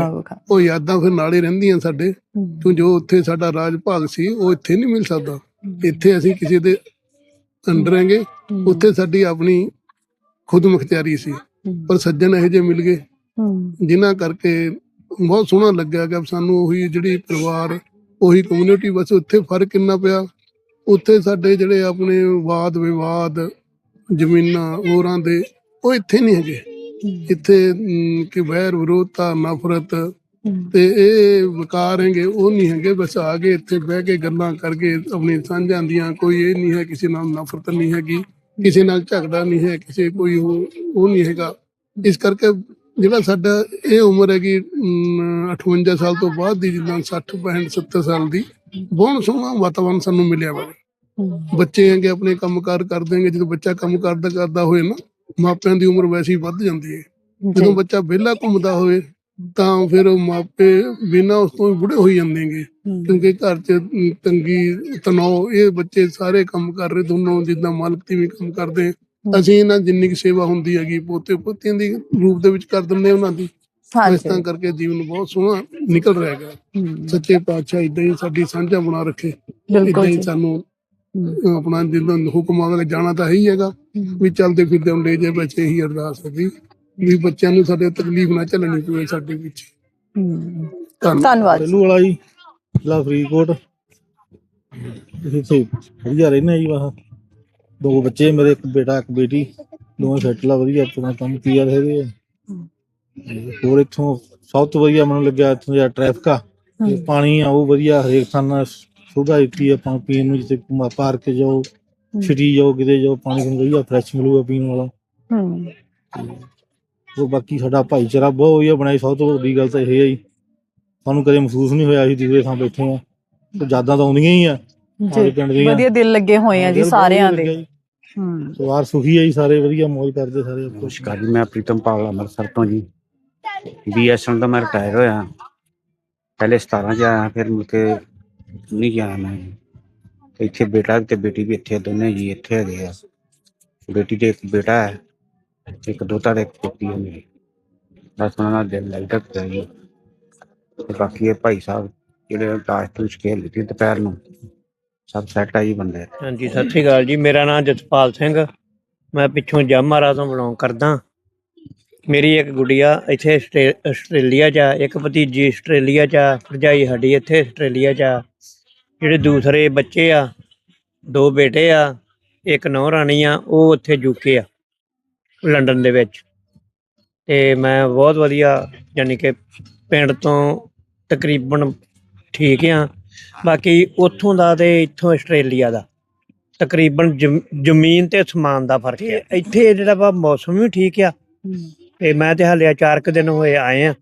Speaker 8: ਉਹ ਯਾਦਾਂ ਫਿਰ ਨਾਲੇ ਰਹਿੰਦੀਆਂ ਸਾਡੇ। ਕਿਉਂ ਜੋ ਉੱਥੇ ਸਾਡਾ ਰਾਜ ਭਾਗ ਸੀ ਉਹ ਇੱਥੇ ਨਹੀਂ ਮਿਲ ਸਕਦਾ। ਇੱਥੇ ਅਸੀਂ ਕਿਸੇ ਦੇ ਅੰਡਰ ਹੈਗੇ। ਉੱਥੇ ਸਾਡੀ ਆਪਣੀ ਖੁਦ ਮੁਖਤਿਆਰੀ ਸੀ। ਪਰ ਸੱਜਣ ਇਹੋ ਜਿਹੇ ਮਿਲ ਗਏ। ਜਿਨ੍ਹਾਂ ਕਰਕੇ ਬਹੁਤ ਸੋਹਣਾ ਲੱਗਿਆ ਕਿ ਸਾਨੂੰ ਉਹੀ ਜਿਹੜੀ ਪਰਿਵਾਰ ਉਹੀ ਕਮਿਊਨਿਟੀ ਬਸ ਉੱਥੇ ਫ਼ਰਕ ਕਿੰਨਾ ਪਿਆ। ਉੱਥੇ ਸਾਡੇ ਜਿਹੜੇ ਆਪਣੇ ਵਾਦ ਵਿਵਾਦ ਜ਼ਮੀਨਾਂ ਹੋਰਾਂ ਦੇ ਉਹ ਇੱਥੇ ਨਹੀਂ ਹੈਗੇ। ਇੱਥੇ ਕਿ ਵੈਰ ਵਿਰੋਧਤਾ ਨਫ਼ਰਤ ਤੇ ਇਹ ਵਿਕਾਰ ਹੈਗੇ ਉਹ ਨਹੀਂ ਹੈਗੇ ਬਸ ਆ ਕੇ ਇੱਥੇ ਬਹਿ ਕੇ ਗੱਲਾਂ ਕਰਕੇ ਆਪਣੀ ਸਾਂਝਾਂ ਦੀਆਂ ਕੋਈ ਇਹ ਨਹੀਂ ਹੈ ਕਿਸੇ ਨਾਲ ਨਫ਼ਰਤ ਨਹੀਂ ਹੈਗੀ ਕਿਸੇ ਨਾਲ ਝਗੜਾ ਨਹੀਂ ਹੈ ਕਿਸੇ ਕੋਈ ਉਹ ਨਹੀਂ ਹੈਗਾ। ਇਸ ਕਰਕੇ ਜਿਹੜਾ ਸਾਡਾ ਇਹ ਉਮਰ ਹੈਗੀ ਅਮ, 58 ਸਾਲ ਤੋਂ ਬਾਅਦ ਦੀ ਜਿੱਦਾਂ 60 65 70 ਸਾਲ ਦੀ ਬਹੁਤ ਸੋਹਣਾ ਵਾਤਾਵਰਣ ਸਾਨੂੰ ਮਿਲਿਆ ਵਾ। ਬੱਚੇ ਹੈਗੇ ਆਪਣੇ ਕੰਮਕਾਰ ਕਰ ਦੇਣਗੇ ਜਦੋਂ ਬੱਚਾ ਕੰਮ ਕਰਦਾ ਕਰਦਾ ਹੋਏ ਨਾ ਮਾਪਿਆਂ ਦੀ ਉਮਰ ਵੈਸੇ ਹੀ ਵੱਧ ਜਾਂਦੀ ਹੈ। ਜਦੋਂ ਬੱਚਾ ਵਿਹਲਾ ਘੁੰਮਦਾ ਹੋਵੇ ਤਾਂ ਫਿਰ ਉਹ ਮਾਪੇ ਬਿਨਾਂ ਉਸ ਤੋਂ ਬੁੜੇ ਹੋਈ ਜਾਂਦੇਗੇ ਕਿਉਂਕਿ ਘਰ 'ਚ ਤੰਗੀ ਤਣਾਅ ਇਹ ਬੱਚੇ ਸਾਰੇ ਕੰਮ ਕਰ ਰਹੇ ਦੋਨੋਂ ਜਿੱਦਾਂ ਮਾਲਕ ਦੀ ਵੀ ਕੰਮ ਕਰਦੇ। ਅਸੀਂ ਇਹਨਾਂ ਜਿੰਨੀ ਕੁ ਸੇਵਾ ਹੁੰਦੀ ਹੈਗੀ ਪੋਤੇ ਪੋਤੀਆਂ ਦੀ ਰੂਪ ਦੇ ਵਿੱਚ ਕਰ ਦਿੰਦੇ ਉਹਨਾਂ ਦੀ। ਇਸ ਤਰ੍ਹਾਂ ਕਰਕੇ ਜੀਵਨ ਬਹੁਤ ਸੋਹਣਾ ਨਿਕਲ ਰਿਹਾ ਹੈਗਾ।
Speaker 1: ਹੂੰ,
Speaker 8: ਸੱਚੇ ਪਾਤਸ਼ਾਹ ਇਦਾਂ ਹੀ ਸਾਡੀ ਸਾਂਝਾ ਬਣਾ ਰੱਖੇ। ਇਦਾਂ ਹੀ ਸਾਨੂੰ ਆਪਣਾ ਜਿੱਦਾਂ ਹੁਕਮ ਆਵੇਗਾ ਜਾਣਾ ਤਾਂ ਹੈ ਹੀ ਹੈਗਾ।
Speaker 1: ਹੂੰ,
Speaker 8: ਵੀ ਚੱਲਦੇ ਫਿਰਦੇ ਹੁੰਦੇ ਜੇ ਬੱਚੇ ਹੀ ਅਰਦਾਸ ਹੈਗੀ ਵੀ ਬੱਚਿਆਂ ਨੂੰ ਸਾਡੇ ਤਕਲੀਫ ਨਾ ਝੱਲਣੀ ਪਵੇ ਸਾਡੇ ਵਿੱਚ।
Speaker 1: ਹੂੰ।
Speaker 8: ਧੰਨਵਾਦ।
Speaker 1: ਧੰਨਵਾਦ।
Speaker 3: ਪਹਿਲੂ ਵਾਲਾ ਜੀ ਜ਼ਿਲ੍ਹਾ ਫਰੀਦਕੋਟ। ਇੱਥੇ ਵਧੀਆ ਰਹਿੰਦੇ ਜੀ ਵਾਹ ਦੋ ਬੱਚੇ ਮੇਰੇ ਇੱਕ ਬੇਟਾ ਇੱਕ ਬੇਟੀ। ਦੋਵੇਂ ਸੈਟਲ ਆ ਵਧੀਆ ਆਪਣਾ ਕੰਮ ਕੀਆ ਹੈਗੇ ਆ। ਹੋਰ ਇੱਥੋਂ ਸਭ ਤੋਂ ਵਧੀਆ ਮੈਨੂੰ ਲੱਗਿਆ ਇੱਥੋਂ ਜਿਹੜਾ ਟ੍ਰੈਫਿਕ ਆ
Speaker 1: ਹੂੰ,
Speaker 3: ਪਾਣੀ ਆ ਉਹ ਵਧੀਆ ਹਰੇਕ ਥਾਂ ਸੁਵਿਧਾ ਦਿੱਤੀ ਆ ਆਪਾਂ ਪੀਣ ਨੂੰ ਜਿੱਥੇ ਘੁੰਮਾ ਪਾਰਕ ਜਾਓ ਸਿਟੀ ਜਾਓ ਕਿਤੇ ਜਾਓ ਪਾਣੀ ਤੁਹਾਨੂੰ ਵਧੀਆ ਫਰੈਸ਼ ਮਿਲੂਗਾ ਪੀਣ ਵਾਲਾ।
Speaker 1: ਹੂੰ,
Speaker 3: ਉਹ ਬਾਕੀ ਸਾਡਾ ਭਾਈਚਾਰਾ ਬਹੁਤ ਵਧੀਆ ਬਣਾਈ ਸਭ ਤੋਂ ਵੱਡੀ ਗੱਲ ਤਾਂ ਇਹ ਹੈ ਜੀ। ਸਾਨੂੰ ਕਦੇ ਮਹਿਸੂਸ ਨਹੀਂ ਹੋਇਆ ਅਸੀਂ ਦੂਜੇ ਥਾਂ ਬੈਠੇ ਆ। ਤੇ ਯਾਦਾਂ ਤਾਂ ਆਉਂਦੀਆਂ ਹੀ ਆ ਸਾਰੇ
Speaker 1: ਜੀ
Speaker 3: ਪਿੰਡ ਦੀਆਂ।
Speaker 1: ਵਧੀਆ ਦਿਲ ਲੱਗੇ ਹੋਏ ਆ ਜੀ ਸਾਰਿਆਂ ਦੇ। ਹੂੰ।
Speaker 3: ਪਰਿਵਾਰ ਸੁਖੀ ਹੈ ਜੀ ਸਾਰੇ ਵਧੀਆ ਮौज ਕਰਦੇ ਸਾਰੇ।
Speaker 9: ਨਮਸਕਾਰ ਜੀ ਮੈਂ ਪ੍ਰੀਤਮ ਪਾਵਲਾ ਅੰਮ੍ਰਿਤਸਰ ਤੋਂ ਜੀ। ਬੀਐਸਐਨ ਤੋਂ ਮੈਂ ਰਿਟਾਇਰ ਹੋਇਆ। ਪਹਿਲੇ 17 ਚ ਆਇਆ ਫਿਰ ਮੁੜ ਕੇ ਨਹੀਂ ਗਿਆ ਜੀ। ਇੱਥੇ ਬੇਟਾ, ਤੇ ਬੇਟੀ ਵੀ ਇੱਥੇ ਦੋਨੇ ਜੀ ਇੱਥੇ ਹੈਗੇ ਆ। ਬੇਟੀ ਦੇ ਇੱਕ ਬੇਟਾ ਹੈ, ਇੱਕ ਦੋਤਾ ਦੇ ਇੱਕ ਪੋਤੀ ਹੈ ਮੇਰੀ। ਬਸ ਉਹਨਾਂ ਨਾਲ ਦਿਲ ਲੱਗਦਾ ਪਿਆ ਜੀ ਤੇ ਬਾਕੀ ਇਹ ਭਾਈ ਸਾਹਿਬ ਜਿਹੜੇ ਦਾਸ ਤੋਂ ਸਕੇਲ ਦਿੱਤੀ ਦੁਪਹਿਰ ਨੂੰ, ਸਭ ਸੈੱਟ ਆ ਜੀ ਬੰਦੇ।
Speaker 10: ਹਾਂਜੀ, ਸਤਿ ਸ੍ਰੀ ਅਕਾਲ ਜੀ। ਮੇਰਾ ਨਾਮ ਜਸਪਾਲ ਸਿੰਘ। ਮੈਂ ਪਿੱਛੋਂ ਜਾਮਾਰਾ ਤੋਂ ਬਿਲੋਂਗ ਕਰਦਾ। ਮੇਰੀ ਇੱਕ ਗੁੜੀਆ ਇੱਥੇ ਆਸਟ੍ਰੇ- ਆਸਟ੍ਰੇਲੀਆ 'ਚ ਆ ਇੱਕ ਭਤੀਜੀ ਆਸਟ੍ਰੇਲੀਆ 'ਚ ਆ ਭਰਜਾਈ ਸਾਡੀ ਇੱਥੇ ਆਸਟ੍ਰੇਲੀਆ 'ਚ ਆ। ਜਿਹੜੇ ਦੂਸਰੇ ਬੱਚੇ ਆ ਦੋ ਬੇਟੇ ਆ ਇੱਕ ਨੌ ਰਾਣੀ ਆ ਉਹ ਉੱਥੇ ਯੂਕੇ ਆ ਲੰਡਨ ਦੇ ਵਿੱਚ। ਤੇ ਮੈਂ ਬਹੁਤ ਵਧੀਆ ਯਾਨੀ ਕਿ ਪਿੰਡ ਤੋਂ ਤਕਰੀਬਨ ਠੀਕ ਆ। ਬਾਕੀ ਉੱਥੋਂ ਦਾ ਤੇ ਇੱਥੋਂ ਆਸਟ੍ਰੇਲੀਆ ਦਾ ਤਕਰੀਬਨ ਜ਼ਮ- ਜ਼ਮੀਨ ਤੇ ਅਸਮਾਨ ਦਾ ਫ਼ਰਕ ਹੈ ਇੱਥੇ ਜਿਹੜਾ ਵਾ ਮੌਸਮ ਵੀ ਠੀਕ ਆ। ਤੇ ਮੈਂ ਤੇ ਹਾਲੇ ਚਾਰ ਕੁ ਦਿਨ ਹੋਏ ਆਏ ਆ।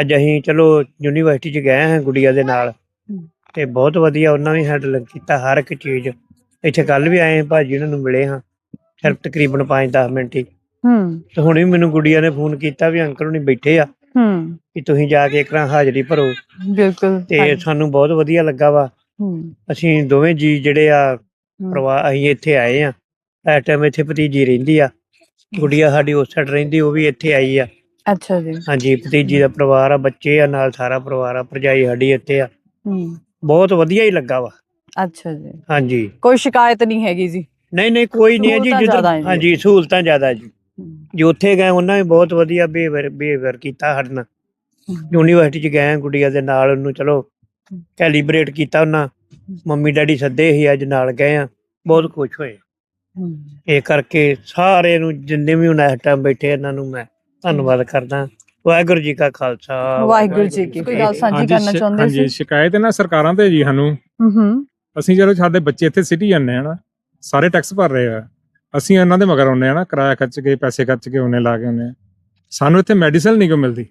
Speaker 10: ਅੱਜ ਅਸੀਂ ਚਲੋ ਯੂਨੀਵਰਸਿਟੀ ਚ ਗਏ ਹਾਂ ਗੁੜੀਆ ਦੇ ਨਾਲ। ਤੇ ਬਹੁਤ ਵਧੀਆ ਉਹਨਾਂ ਵੀ ਹੈਂਡਲ ਕੀਤਾ ਹਰ ਇੱਕ ਚੀਜ਼। ਇੱਥੇ ਕੱਲ ਵੀ ਆਏ ਹਾਂ, ਭਾਜੀ ਉਹਨਾਂ ਨੂੰ ਮਿਲੇ ਹਾਂ ਸਿਰਫ ਤਕਰੀਬਨ 5-10 ਮਿੰਟ ਹੀ।
Speaker 1: ਹੂੰ।
Speaker 10: ਤੇ ਹੁਣ ਵੀ ਮੈਨੂੰ ਗੁੜੀਆ ਨੇ ਫੋਨ ਕੀਤਾ ਵੀ ਅੰਕਲ ਹੁਣੀ ਬੈਠੇ ਆ।
Speaker 1: ਹੂੰ।
Speaker 10: ਕਿ ਤੁਸੀਂ ਜਾ ਕੇ ਇੱਕ ਹਾਜ਼ਰੀ ਭਰੋ।
Speaker 1: ਬਿਲਕੁਲ।
Speaker 10: ਤੇ ਸਾਨੂੰ ਬਹੁਤ ਵਧੀਆ ਲੱਗਾ ਵਾ।
Speaker 1: ਹੂੰ।
Speaker 10: ਅਸੀਂ ਦੋਵੇਂ ਜੀ ਜਿਹੜੇ ਆ ਪਰਿਵਾਰ ਅਸੀਂ ਇੱਥੇ ਆਏ ਆ। ਇਸ ਟਾਈਮ ਇੱਥੇ ਭਤੀਜੀ ਰਹਿੰਦੀ ਆ। ਗੁੜੀਆ ਸਾਡੀ ਉਸ ਸਾਈਡ ਰਹਿੰਦੀ ਉਹ ਵੀ ਇੱਥੇ ਆਈ ਆ।
Speaker 1: ਅੱਛਾ ਜੀ।
Speaker 10: ਹਾਂਜੀ ਭਤੀਜੀ ਦਾ ਪਰਿਵਾਰ ਆ ਬੱਚੇ ਆ ਨਾਲ ਸਾਰਾ ਪਰਿਵਾਰ ਆ ਭਰਜਾਈ ਸਾਡੀ ਇੱਥੇ ਆ।
Speaker 1: ਹੂੰ।
Speaker 10: ਬਹੁਤ ਵਧੀਆ ਹੀ ਲੱਗਾ ਵਾ।
Speaker 1: ਅੱਛਾ ਜੀ।
Speaker 10: ਹਾਂਜੀ।
Speaker 1: ਕੋਈ ਸ਼ਿਕਾਇਤ ਨਹੀਂ ਹੈਗੀ ਜੀ।
Speaker 10: ਨਹੀਂ ਨਹੀਂ ਕੋਈ ਨਹੀਂ ਹੈ ਜੀ
Speaker 1: ਸਹੂਲਤਾਂ
Speaker 10: ਜਿੱਦਾਂ
Speaker 1: ਜ਼ਿਆਦਾ ਹੈ ਜੀ।
Speaker 10: ਹਾਂਜੀ ਸਹੂਲਤਾਂ ਜ਼ਿਆਦਾ ਜੀ।
Speaker 1: ਹੂੰ,
Speaker 10: ਜੋ ਉੱਥੇ ਗਏ ਉਹਨਾਂ ਵੀ ਬਹੁਤ ਵਧੀਆ ਬਿਹੇਵੀਅਰ ਬਿਹੇਵੀਅਰ ਕੀਤਾ ਸਾਡੇ ਨਾਲ। ਯੂਨੀਵਰਸਿਟੀ ਚ ਗਏ ਗੁੜੀਆ ਦੇ ਨਾਲ ਉਹਨੂੰ ਚਲੋ ਕੈਲੀਬ੍ਰੇਟ ਕੀਤਾ ਉਹਨਾਂ। ਮੰਮੀ ਡੈਡੀ ਸੱਦੇ ਸੀ ਅੱਜ ਨਾਲ ਗਏ ਆ। ਬਹੁਤ ਖੁਸ਼ ਹੋਏ। ਇਹ ਕਰਕੇ ਸਾਰੇ ਨੂੰ ਜਿੰਨੇ ਵੀ ਹੁਣ ਇਸ ਟਾਈਮ ਬੈਠੇ ਇਹਨਾਂ ਨੂੰ ਮੈਂ ਧੰਨਵਾਦ ਕਰਦਾ। ਵਾਹਿਗੁਰੂ ਜੀ ਕਾ ਖਾਲਸਾ।
Speaker 1: ਵਾਹਿਗੁਰੂ ਜੀ ਕੀ ਕੋਈ ਗੱਲ ਸਾਂਝੀ ਕਰਨਾ ਚਾਹੁੰਦੇ
Speaker 2: ਹਾਂਜੀ
Speaker 1: ਸੀ?
Speaker 2: ਸ਼ਿਕਾਇਤ ਨਾ ਸਰਕਾਰਾਂ ਤੇ ਜੀ ਸਾਨੂੰ।
Speaker 1: ਹੂੰ
Speaker 2: ਅਸੀਂ ਜਦੋਂ ਸਾਡੇ ਬੱਚੇ ਇੱਥੇ ਸਿਟੀ ਜਾਂਦੇ ਆ ਨਾ ਸਾਰੇ ਟੈਕਸ ਭਰ ਰਹੇ ਆ। ਅਸੀਂ ਇਹਨਾਂ ਦੇ ਮਗਰ ਆਉਂਦੇ ਆ ਨਾ ਕਿਰਾਇਆ ਖਰਚ ਕੇ ਪੈਸੇ ਖਰਚ ਕੇ ਉਹਨੇ ਲਾ ਕੇ ਆਉਂਦੇ ਆ। ਸਾਨੂੰ ਇੱਥੇ ਮੈਡੀਸਨ ਨਹੀਂ ਕੋ ਮਿਲਦੀ।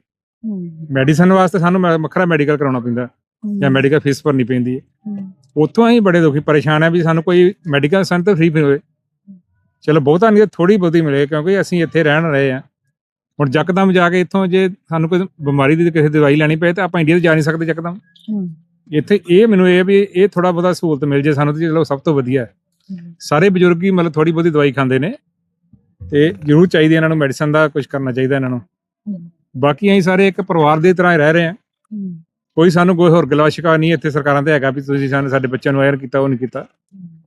Speaker 2: ਮੈਡੀਸਨ ਵਾਸਤੇ ਸਾਨੂੰ ਵੱਖਰਾ ਮੈਡੀਕਲ ਕਰਾਉਣਾ ਪੈਂਦਾ ਜਾਂ ਮੈਡੀਕਲ ਫੀਸ ਭਰਨੀ ਪੈਂਦੀ ਹੈ। ਉੱਥੋਂ ਅਸੀਂ ਬੜੇ ਦੁਖੀ ਪਰੇਸ਼ਾਨ ਆ ਵੀ ਸਾਨੂੰ ਕੋਈ ਮੈਡੀਕਲ ਸੈਂਟਰ ਫ੍ਰੀ ਹੋਵੇ ਚਲੋ ਬਹੁਤਾ ਨਹੀਂ ਥੋੜੀ ਬਹੁਤੀ ਮਿਲੇ ਕਿਉਂਕਿ ਅਸੀਂ ਇੱਥੇ ਰਹਿਣ ਰਹੇ ਆ ਹੁਣ ਯਕਦਮ ਜਾ ਕੇ ਇੱਥੋਂ ਜੇ ਸਾਨੂੰ ਕੋਈ ਬਿਮਾਰੀ ਦੀ ਕਿਸੇ ਦਵਾਈ ਲੈਣੀ ਪਏ ਤਾਂ ਆਪਾਂ ਇੰਡੀਆ ਤੋਂ ਜਾ ਨਹੀਂ ਸਕਦੇ ਯਕਦਮ।
Speaker 1: ਹੂੰ,
Speaker 2: ਇੱਥੇ ਇਹ ਮੈਨੂੰ ਇਹ ਵੀ ਇਹ ਥੋੜਾ ਬਹੁਤਾ ਸਹੂਲਤ ਮਿਲ ਜੇ ਸਾਨੂੰ ਤੇ ਚਲੋ ਸਭ ਤੋਂ ਵਧੀਆ। ਹੈ। ਸਾਰੇ ਬਜ਼ੁਰਗ ਹੀ ਮਤਲਬ ਥੋੜੀ ਬਹੁਤੀ ਦਵਾਈ ਖਾਂਦੇ ਨੇ ਤੇ ਜ਼ਰੂਰ ਚਾਹੀਦੀ ਇਹਨਾਂ ਨੂੰ ਮੈਡੀਸਨ ਦਾ ਕੁਝ ਕਰਨਾ ਚਾਹੀਦਾ ਇਹਨਾਂ ਨੂੰ। ਬਾਕੀ ਅਸੀਂ ਸਾਰੇ ਇੱਕ ਪਰਿਵਾਰ ਦੇ ਤਰ੍ਹਾਂ ਹੀ ਰਹਿ ਰਹੇ ਹਾਂ। ਕੋਈ ਸਾਨੂੰ ਕੋਈ ਹੋਰ ਗਲਾ ਸ਼ਿਕਾ ਨਹੀਂ ਇੱਥੇ ਸਰਕਾਰਾਂ ਤੇ ਹੈਗਾ ਵੀ ਤੁਸੀਂ ਸਾਨੂੰ ਸਾਡੇ ਬੱਚਿਆਂ ਨੂੰ ਐਰ ਕੀਤਾ ਉਹ ਨਹੀਂ ਕੀਤਾ।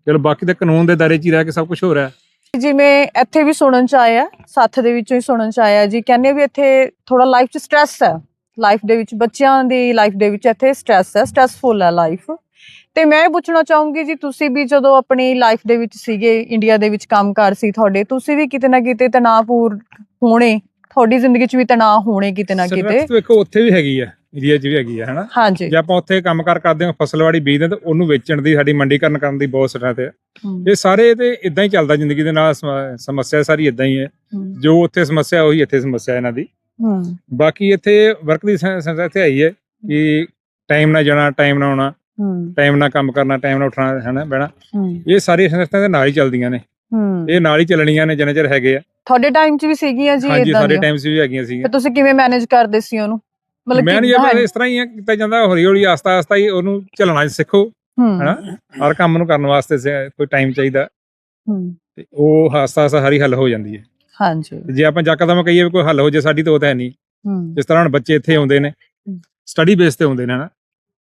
Speaker 2: ਚਲੋ ਬਾਕੀ ਤਾਂ ਕਾਨੂੰਨ ਦੇ ਦਾਇਰੇ 'ਚ ਹੀ ਰਹਿ ਕੇ ਸਭ ਕੁਝ ਹੋ ਰਿਹਾ।
Speaker 1: ਜਿਵੇਂ ਇੱਥੇ ਵੀ ਸੁਣਨ ਚ ਆਇਆ, ਸੱਥ ਦੇ ਵਿੱਚੋਂ ਹੀ ਸੁਣਨ ਚ ਆਇਆ ਜੀ, ਕਹਿੰਦੇ ਵੀ ਇੱਥੇ ਥੋੜਾ ਲਾਈਫ ਚ ਸਟ੍ਰੈਸ ਹੈ। ਲਾਈਫ ਦੇ ਵਿੱਚ ਬੱਚਿਆਂ ਦੀ ਲਾਈਫ ਦੇ ਵਿੱਚ ਇੱਥੇ ਸਟ੍ਰੈਸ ਹੈ ਸਟ੍ਰੈਸਫੁਲ ਹੈ ਲਾਈਫ ਤੇ ਮੈਂ ਇਹ ਪੁੱਛਣਾ ਚਾਹੂੰਗੀ ਜੀ, ਤੁਸੀਂ ਵੀ ਜਦੋਂ ਆਪਣੀ ਲਾਈਫ ਦੇ ਵਿੱਚ ਸੀਗੇ ਇੰਡੀਆ ਦੇ ਵਿੱਚ ਕੰਮਕਾਰ ਸੀ ਤੁਹਾਡੇ, ਤੁਸੀਂ ਵੀ ਕਿਤੇ ਨਾ ਕਿਤੇ ਤਣਾਅਪੂਰ ਹੋਣੇ ਤੁਹਾਡੀ ਜ਼ਿੰਦਗੀ 'ਚ ਵੀ ਤਣਾਅ ਹੋਣੇ ਕਿਤੇ ਨਾ ਕਿਤੇ।
Speaker 2: ਸਰਵਿਸ ਵੇਖੋ ਉੱਥੇ ਵੀ ਹੈਗੀ ਆ ਇੰਡੀਆ 'ਚ ਵੀ ਹੈਗੀ ਆ ਹਨਾ?
Speaker 1: ਹਾਂਜੀ।
Speaker 2: ਜੇ ਆਪਾਂ ਉੱਥੇ ਕੰਮਕਾਰ ਕਰਦੇ ਹਾਂ ਫਸਲਵਾੜੀ ਬੀਜਦੇ ਹਾਂ ਤਾਂ ਉਹਨੂੰ ਵੇਚਣ ਦੀ ਸਾਡੀ ਮੰਡੀਕਰਨ ਕਰਨ ਦੀ ਬਹੁਤ ਸਟਰਾਂ ਤੇ ਆ।
Speaker 1: ਹਮ,
Speaker 2: ਇਹ ਸਾਰੇ ਤੇ ਇਦਾਂ ਹੀ ਚੱਲਦਾ ਜ਼ਿੰਦਗੀ ਦੇ ਨਾਲ ਸਮ- ਸਮੱਸਿਆ ਸਾਰੀ ਇਦਾਂ ਹੀ ਹੈ। ਜੋ ਉੱਥੇ ਸਮੱਸਿਆ ਉਹੀ ਇੱਥੇ ਸਮੱਸਿਆ ਇਹਨਾਂ ਦੀ। ਬਾਕੀ ਇੱਥੇ ਵਰਕ ਦੀ ਸਮੱਸਿਆ ਇੱਥੇ ਆਈ ਹੈ ਕਿ ਟਾਈਮ ਨਾਲ ਜਾਣਾ ਟਾਈਮ ਨਾਲ ਆਉਣਾ ਟਾਈਮ ਨਾਲ ਕੰਮ ਕਰਨਾ ਟਾਈਮ ਨਾਲ ਉੱਠਣਾ ਹੈ ਬਹਿਣਾ।
Speaker 1: ਹਮ,
Speaker 2: ਇਹ ਸਾਰੀਆਂ ਸਮੱਸਿਆਵਾਂ ਦੇ ਨਾਲ ਹੀ ਚੱਲਦੀਆਂ ਨੇ। ਇਹ ਨਾਲ ਹੀ ਚੱਲਣੀਆਂ ਨੇ ਜਿੰਨੇ ਚਿਰ ਹੈਗੇ ਆ।
Speaker 1: ਤੁਹਾਡੇ ਟਾਈਮ 'ਚ ਵੀ ਸੀਗੀਆਂ ਜੀ
Speaker 2: ਹਾਂਜੀ
Speaker 1: ਇਦਾਂ
Speaker 2: ਸਾਡੇ ਟਾਈਮ 'ਚ ਵੀ ਹੈਗੀਆਂ ਸੀ
Speaker 1: ਫਿਰ ਤੁਸੀਂ ਕਿਵੇਂ ਮੈਨੇਜ ਕਰਦੇ ਸੀ ਉਹਨੂੰ?
Speaker 2: ਮੈਂ ਨਹੀਂ
Speaker 1: ਕਿੱਦਾਂ-
Speaker 2: ਇਸ ਤਰ੍ਹਾਂ ਹੀ ਆ, ਕੀਤਾ ਜਾਂਦਾ ਹੌਲੀ ਹੌਲੀ ਆਸਤਾ ਆਸਤਾ ਹੀ ਉਹਨੂੰ ਚੱਲਣਾ ਸਿੱਖੋ ਹਨਾ? ਹਰ ਕੰਮ ਨੂੰ ਕਰਨ ਵਾਸਤੇ ਸ- ਕੋਈ ਟਾਈਮ ਚਾਹੀਦਾ।
Speaker 1: ਹਮ,
Speaker 2: ਤੇ ਉਹ ਆਸਤਾ ਆਸਤਾ ਸਾਰੀ ਹੱਲ ਹੋ ਜਾਂਦੀ ਹੈ।
Speaker 1: ਹਾਂਜੀ।
Speaker 2: ਤੇ ਜੇ ਆਪਾਂ ਜੱਕਦਮ ਕਹੀਏ ਵੀ ਕੋਈ ਹੱਲ ਹੋ ਜੇ ਸਾਡੀ ਤਾਂ ਉਹ ਤਾਂ ਹੈ ਨਹੀਂ
Speaker 1: ਹਮ,
Speaker 2: ਜਿਸ ਤਰ੍ਹਾਂ ਹੁਣ ਬੱਚੇ ਇੱਥੇ ਆਉਂਦੇ ਨੇ ਸਟੱਡੀ ਬੇਸ ਤੇ ਆਉਂਦੇ ਨੇ ਨਾ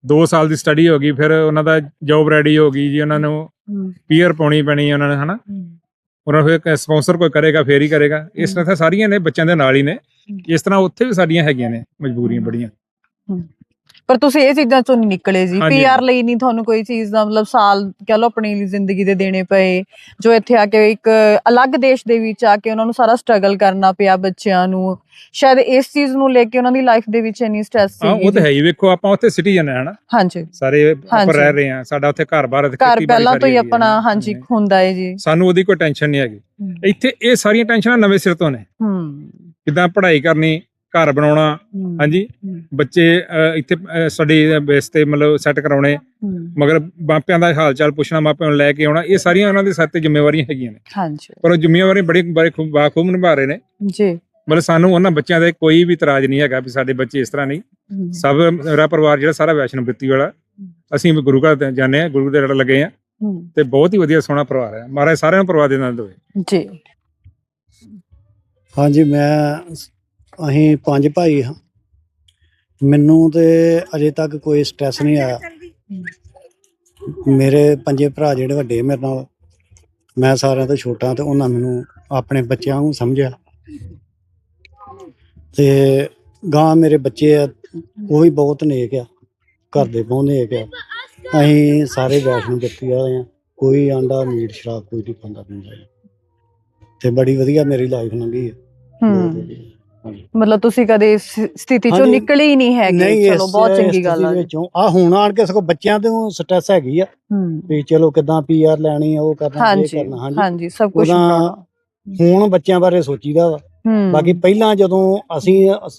Speaker 2: 2 ਸਾਲ ਦੀ ਸਟੱਡੀ ਹੋ ਗਈ ਫਿਰ ਉਹਨਾਂ ਦਾ ਜੌਬ ਰੈਡੀ ਹੋ ਗਈ ਜੀ ਉਹਨਾਂ ਨੂੰ
Speaker 1: ਹਮ,
Speaker 2: ਪੀਅਰ ਪਾਉਣੀ ਪੈਣੀ ਹੈ ਉਹਨਾਂ ਨੇ ਹਨਾ? ਉਹਨਾਂ ਨੂੰ ਫਿਰ ਸਪਾਂਸਰ ਕੋਈ ਕਰੇਗਾ ਫੇਰ ਹੀ ਕਰੇਗਾ। ਇਸ ਤਰ੍ਹਾਂ ਤਾਂ ਸਾਰੀਆਂ ਨੇ ਬੱਚਿਆਂ ਦੇ ਨਾਲ ਹੀ ਨੇ। ਇਸ ਤਰ੍ਹਾਂ ਉੱਥੇ ਵੀ ਸਾਡੀਆਂ ਹੈਗੀਆਂ ਨੇ ਮਜਬੂਰੀਆਂ ਬੜੀਆਂ।
Speaker 1: ਪਰ ਤੁਸੀਂ ਇਹ ਚੀਜ਼ਾਂ ਚੋਂ ਨਹੀਂ ਨਿਕਲੇ ਜੀ।
Speaker 2: ਹਾਂਜੀ।
Speaker 1: ਪੀਆਰ ਲਈ ਨਹੀਂ ਤੁਹਾਨੂੰ ਕੋਈ ਚੀਜ਼ ਦਾ ਮਤਲਬ ਸਾਲ ਕਹ ਲਓ ਆਪਣੀ ਜ਼ਿੰਦਗੀ ਦੇ ਦੇਣੇ ਪਏ ਜੋ ਇੱਥੇ ਆ ਕੇ ਇੱਕ ਅਲੱਗ ਦੇਸ਼ ਦੇ ਵਿੱਚ ਆ ਕੇ ਉਹਨਾਂ ਨੂੰ ਸਾਰਾ ਸਟਰਗਲ ਕਰਨਾ ਪਿਆ ਬੱਚਿਆਂ ਨੂੰ। ਸ਼ਾਇਦ ਇਸ ਚੀਜ਼ ਨੂੰ ਲੈ ਕੇ ਉਹਨਾਂ ਦੀ ਲਾਈਫ ਦੇ ਵਿੱਚ ਇੰਨੀ ਸਟ੍ਰੈਸ
Speaker 2: ਹਾਂ
Speaker 1: ਸੀ
Speaker 2: ਉਹ ਤਾਂ ਹੈ ਹੀ ਵੇਖੋ ਆਪਾਂ ਉੱਥੇ ਸਿਟੀਜ਼ਨ ਹੈ ਹਨਾ?
Speaker 1: ਹਾਂਜੀ।
Speaker 2: ਸਾਰੇ ਆਪਾਂ। ਰਹਿ ਰਹੇ ਹਾਂ ਸਾਡਾ ਉੱਥੇ ਘਰ-ਬਾਰ ਤੇ
Speaker 1: ਘਰ
Speaker 2: ਖੇਤੀਬਾੜੀ
Speaker 1: ਪਹਿਲਾਂ ਤੋਂ ਹੀ
Speaker 2: ਹੈਗੀ ਹੈ
Speaker 1: ਆਪਣਾ
Speaker 2: ਨਾ।
Speaker 1: ਹਾਂਜੀ ਹੁੰਦਾ ਹੈ ਜੀ।
Speaker 2: ਸਾਨੂੰ ਉਹਦੀ ਕੋਈ ਟੈਨਸ਼ਨ ਨਹੀਂ ਹੈਗੀ। ਇੱਥੇ ਇਹ ਸਾਰੀਆਂ ਟੈਨਸ਼ਨਾਂ ਨਵੇਂ ਸਿਰ ਤੋਂ ਨੇ।
Speaker 1: ਹੂੰ।
Speaker 2: ਕਿਦਾਂ ਪੜ੍ਹਾਈ ਕਰਨੀ ਘਰ ਬਣਾਉਣਾ ਹਾਂਜੀ। ਬੱਚੇ ਅਹ, ਇੱਥੇ ਸਟੱਡੀ ਬੇਸ ਤੇ ਮਤਲਬ ਸੈੱਟ ਕਰਾਉਣੇ। ਮਗਰ ਮਾਪਿਆਂ ਦਾ ਹਾਲ ਚਾਲ ਪੁੱਛਣਾ ਮਾਪਿਆਂ ਨੂੰ ਲੈ ਕੇ ਆਉਣਾ ਇਹ ਸਾਰੀਆਂ ਉਹਨਾਂ ਦੇ ਸਿਰ ਤੇ ਜ਼ਿੰਮੇਵਾਰੀਆਂ ਹੈਗੀਆਂ ਨੇ।
Speaker 1: ਹਾਂਜੀ।
Speaker 2: ਪਰ ਉਹ ਜ਼ਿੰਮੇਵਾਰੀ ਬੜੀ ਬੜੇ ਖੂਬ ਬਾਖੂਬ ਨਿਭਾ ਰਹੇ ਨੇ।
Speaker 1: ਜੀ।
Speaker 2: ਮਤਲਬ ਸਾਨੂੰ ਉਹਨਾਂ ਬੱਚਿਆਂ ਦੇ ਕੋਈ ਵੀ ਇਤਰਾਜ਼ ਨਹੀਂ ਹੈਗਾ ਵੀ ਸਾਡੇ ਬੱਚੇ ਇਸ ਤਰ੍ਹਾਂ ਨਹੀਂ।
Speaker 1: ਹਮ,
Speaker 2: ਸਭ ਮੇਰਾ ਪਰਿਵਾਰ ਜਿਹੜਾ ਸਾਰਾ ਵੈਸ਼ਨੋ ਬ੍ਰਿਤੀ ਵਾਲਾ। ਅਸੀਂ ਵੀ ਗੁਰੂ ਘਰ ਤੇ ਜਾਂਦੇ ਆ ਗੁਰੂ ਦੇ ਲੜ ਲੱਗੇ ਆ
Speaker 1: ਹਮ,
Speaker 2: ਤੇ ਬਹੁਤ ਹੀ ਵਧੀਆ ਸੋਹਣਾ ਪਰਿਵਾਰ ਹੈ। ਮਹਾਰਾਜ ਸਾਰਿਆਂ ਨੂੰ ਪਰਿਵਾਰ ਦੇ ਨਾਲ ਦੇਵੇ।
Speaker 1: ਜੀ।
Speaker 3: ਹਾਂਜੀ ਮੈਂ ਅਸੀਂ ਪੰਜ ਭਾਈ ਹਾਂ। ਮੈਨੂੰ ਤੇ ਅਜੇ ਤੱਕ ਕੋਈ ਸਟ੍ਰੈਸ ਨਹੀਂ ਆਇਆ। ਮੇਰੇ ਪੰਜੇ ਭਰਾ ਜਿਹੜੇ ਵੱਡੇ ਮੇਰੇ ਨਾਲ ਮੈਂ ਸਾਰਿਆਂ ਤੋਂ ਛੋਟਾ ਤੇ ਉਹਨਾਂ ਮੈਨੂੰ ਆਪਣੇ ਬੱਚਿਆਂ ਨੂੰ ਸਮਝਿਆ। ਤੇ ਗਾਂ ਮੇਰੇ ਬੱਚੇ ਆ ਉਹ ਵੀ ਬਹੁਤ ਨੇਕ ਆ। ਘਰ ਦੇ ਬਹੁਤ ਨੇਕ ਆ। ਅਸੀਂ ਸਾਰੇ ਵੈਸ਼ਨੂੰ ਬੱਤੀ ਵਾਲੇ ਆ। ਕੋਈ ਆਂਡਾ ਮੀਟ ਸ਼ਰਾਬ ਕੋਈ ਨਹੀਂ ਖਾਂਦਾ ਪੀਂਦਾ। ਤੇ ਬੜੀ ਵਧੀਆ ਮੇਰੀ ਲਾਈਫ ਲੰਘੀ ਹੈ।
Speaker 1: ਹੂੰ। ਮਤਲਬ ਤੁਸੀਂ ਕਦੇ ਇਸ ਸਥਿਤੀ ਚੋਂ। ਨਿਕਲੇ ਹੀ ਨਹੀਂ ਹੈਗੇ। ਚਲੋ ਬਹੁਤ ਚੰਗੀ ਗੱਲ ਆ ਜੀ।
Speaker 3: ਆ ਹੁਣ ਆਣ ਕੇ ਸਗੋਂ ਬੱਚਿਆਂ ਤੋਂ ਸਟ੍ਰੈਸ ਹੈਗੀ ਆ। ਵੀ ਚਲੋ ਕਿਦਾਂ ਪੀਆਰ ਲੈਣੀ ਆ ਉਹ ਕਰਨਾ ਇਹ ਕਰਨਾ ਹਾਂਜੀ।
Speaker 1: ਹਾਂਜੀ ਸਭ ਕੁਝ
Speaker 3: ਹੁਣ ਬੱਚਿਆਂ ਬਾਰੇ ਸੋਚੀਦਾ ਵਾ। ਬਾਕੀ ਪਹਿਲਾਂ ਜਦੋਂ ਅਸੀਂ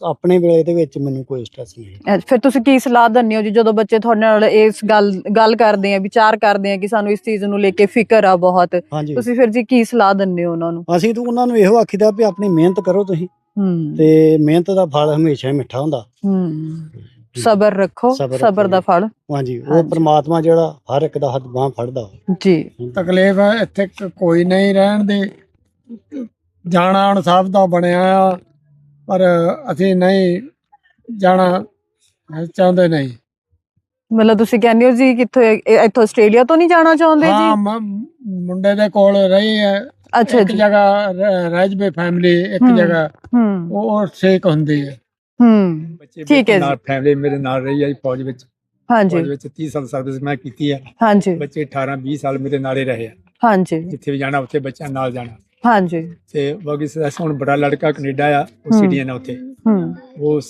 Speaker 3: ਆਪਣੇ ਵੇਲੇ ਦੇ ਵਿੱਚ ਮੈਨੂੰ ਕੋਈ ਸਟ੍ਰੈਸ ਨਹੀਂ
Speaker 1: ਫਿਰ ਤੁਸੀਂ ਕੀ ਸਲਾਹ ਦਿੰਦੇ ਹੋ ਜੀ ਜਦੋਂ ਬੱਚੇ ਤੁਹਾਡੇ ਨਾਲ ਇਸ ਗੱਲ ਗੱਲ ਕਰਦੇ ਆ ਵਿਚਾਰ ਕਰਦੇ ਆ ਕਿ ਸਾਨੂੰ ਇਸ ਚੀਜ਼ ਨੂੰ ਲੈ ਕੇ ਫਿਕਰ ਆ ਬਹੁਤ। ਤੁਸੀਂ ਫਿਰ ਜੀ ਕੀ ਸਲਾਹ ਦਿੰਦੇ ਹੋ ਉਹਨਾਂ ਨੂੰ?
Speaker 3: ਅਸੀਂ ਤਾਂ ਉਹਨਾਂ ਨੂੰ ਇਹੋ ਆਖੀਦਾ ਵੀ ਆਪਣੀ ਮਿਹਨਤ ਕਰੋ ਤੁਸੀਂ।
Speaker 1: ਹੂੰ।
Speaker 3: ਤੇ ਮਿਹਨਤ ਦਾ ਫਲ ਹਮੇਸ਼ਾ ਹੀ ਮਿੱਠਾ ਹੁੰਦਾ।
Speaker 1: ਹੂੰ। ਸਬਰ ਰੱਖੋ
Speaker 3: ਸਬਰ
Speaker 1: ਸਬਰ ਦਾ ਫਲ।
Speaker 3: ਹਾਂਜੀ ਉਹ। ਪ੍ਰਮਾਤਮਾ ਜਿਹੜਾ ਹਰ ਇੱਕ ਦਾ ਹੱਥ ਬਾਹ ਫੜਦਾ।
Speaker 1: ਜੀ।
Speaker 4: ਤਕਲੀਫ ਹੈ ਇੱਥੇ ਕ- ਕੋਈ ਨਹੀਂ ਰਹਿਣ ਦੀ। ਜਾਣਾ ਹੁਣ ਸਭ ਦਾ ਬਣਿਆ ਆ ਪਰ ਅਸੀਂ ਨਹੀਂ ਜਾਣਾ ਚਾਹੁੰਦੇ ਨਹੀਂ।
Speaker 1: ਮਤਲਬ ਤੁਸੀਂ ਕਹਿੰਦੇ ਹੋ ਜੀ ਕਿੱਥੋਂ ਇਹ- ਇੱਥੋਂ ਆਸਟ੍ਰੇਲੀਆ ਤੋਂ ਨਹੀਂ ਜਾਣਾ ਚਾਹੁੰਦੇ
Speaker 4: ਹਾਂ
Speaker 1: ਜੀ
Speaker 4: ਮ- ਮੁੰਡੇ ਦੇ ਕੋਲ ਰਹੀ ਹੈ।
Speaker 1: ਅੱਛਾ
Speaker 4: ਇੱਕ
Speaker 1: ਜੀ।
Speaker 4: ਜਗ੍ਹਾ ਰ- ਰਹਿਜਵੇ ਫੈਮਿਲੀ ਇੱਕ
Speaker 1: ਹੂੰ।
Speaker 4: ਜਗ੍ਹਾ
Speaker 1: ਹੂੰ।
Speaker 4: ਉਹ ਉਹ ਸੇਕ ਹੁੰਦੀ ਹੈ।
Speaker 1: ਹੂੰ
Speaker 11: ਬੱਚੇ
Speaker 1: ਠੀਕ ਹੈ ਜੀ।
Speaker 11: ਨਾਲ ਫੈਮਿਲੀ ਮੇਰੇ ਨਾਲ ਰਹੀ ਹੈ ਜੀ ਫੌਜ ਵਿੱਚ।
Speaker 1: ਹਾਂਜੀ।
Speaker 11: ਫੌਜ ਵਿੱਚ 30 ਸਾਲ ਸਰਵਿਸ ਮੈਂ ਕੀਤੀ ਹੈ।
Speaker 1: ਹਾਂਜੀ।
Speaker 11: ਬੱਚੇ 18 20 ਸਾਲ ਮੇਰੇ ਨਾਲ ਹੀ ਰਹੇ ਆ।
Speaker 1: ਹਾਂਜੀ।
Speaker 11: ਜਿੱਥੇ ਵੀ ਜਾਣਾ ਉੱਥੇ ਬੱਚਿਆਂ ਨਾਲ ਜਾਣਾ।
Speaker 1: ਹਾਂਜੀ।
Speaker 11: ਤੇ ਬਾਕੀ ਸੈਸ ਹੁਣ ਬੜਾ ਲੜਕਾ ਕੈਨੇਡਾ ਆ ਉਹ
Speaker 1: ਹੂੰ।
Speaker 11: ਸਿਟੀਜ਼ਨ ਆ ਉੱਥੇ।
Speaker 1: ਹੂੰ।
Speaker 11: ਉਹ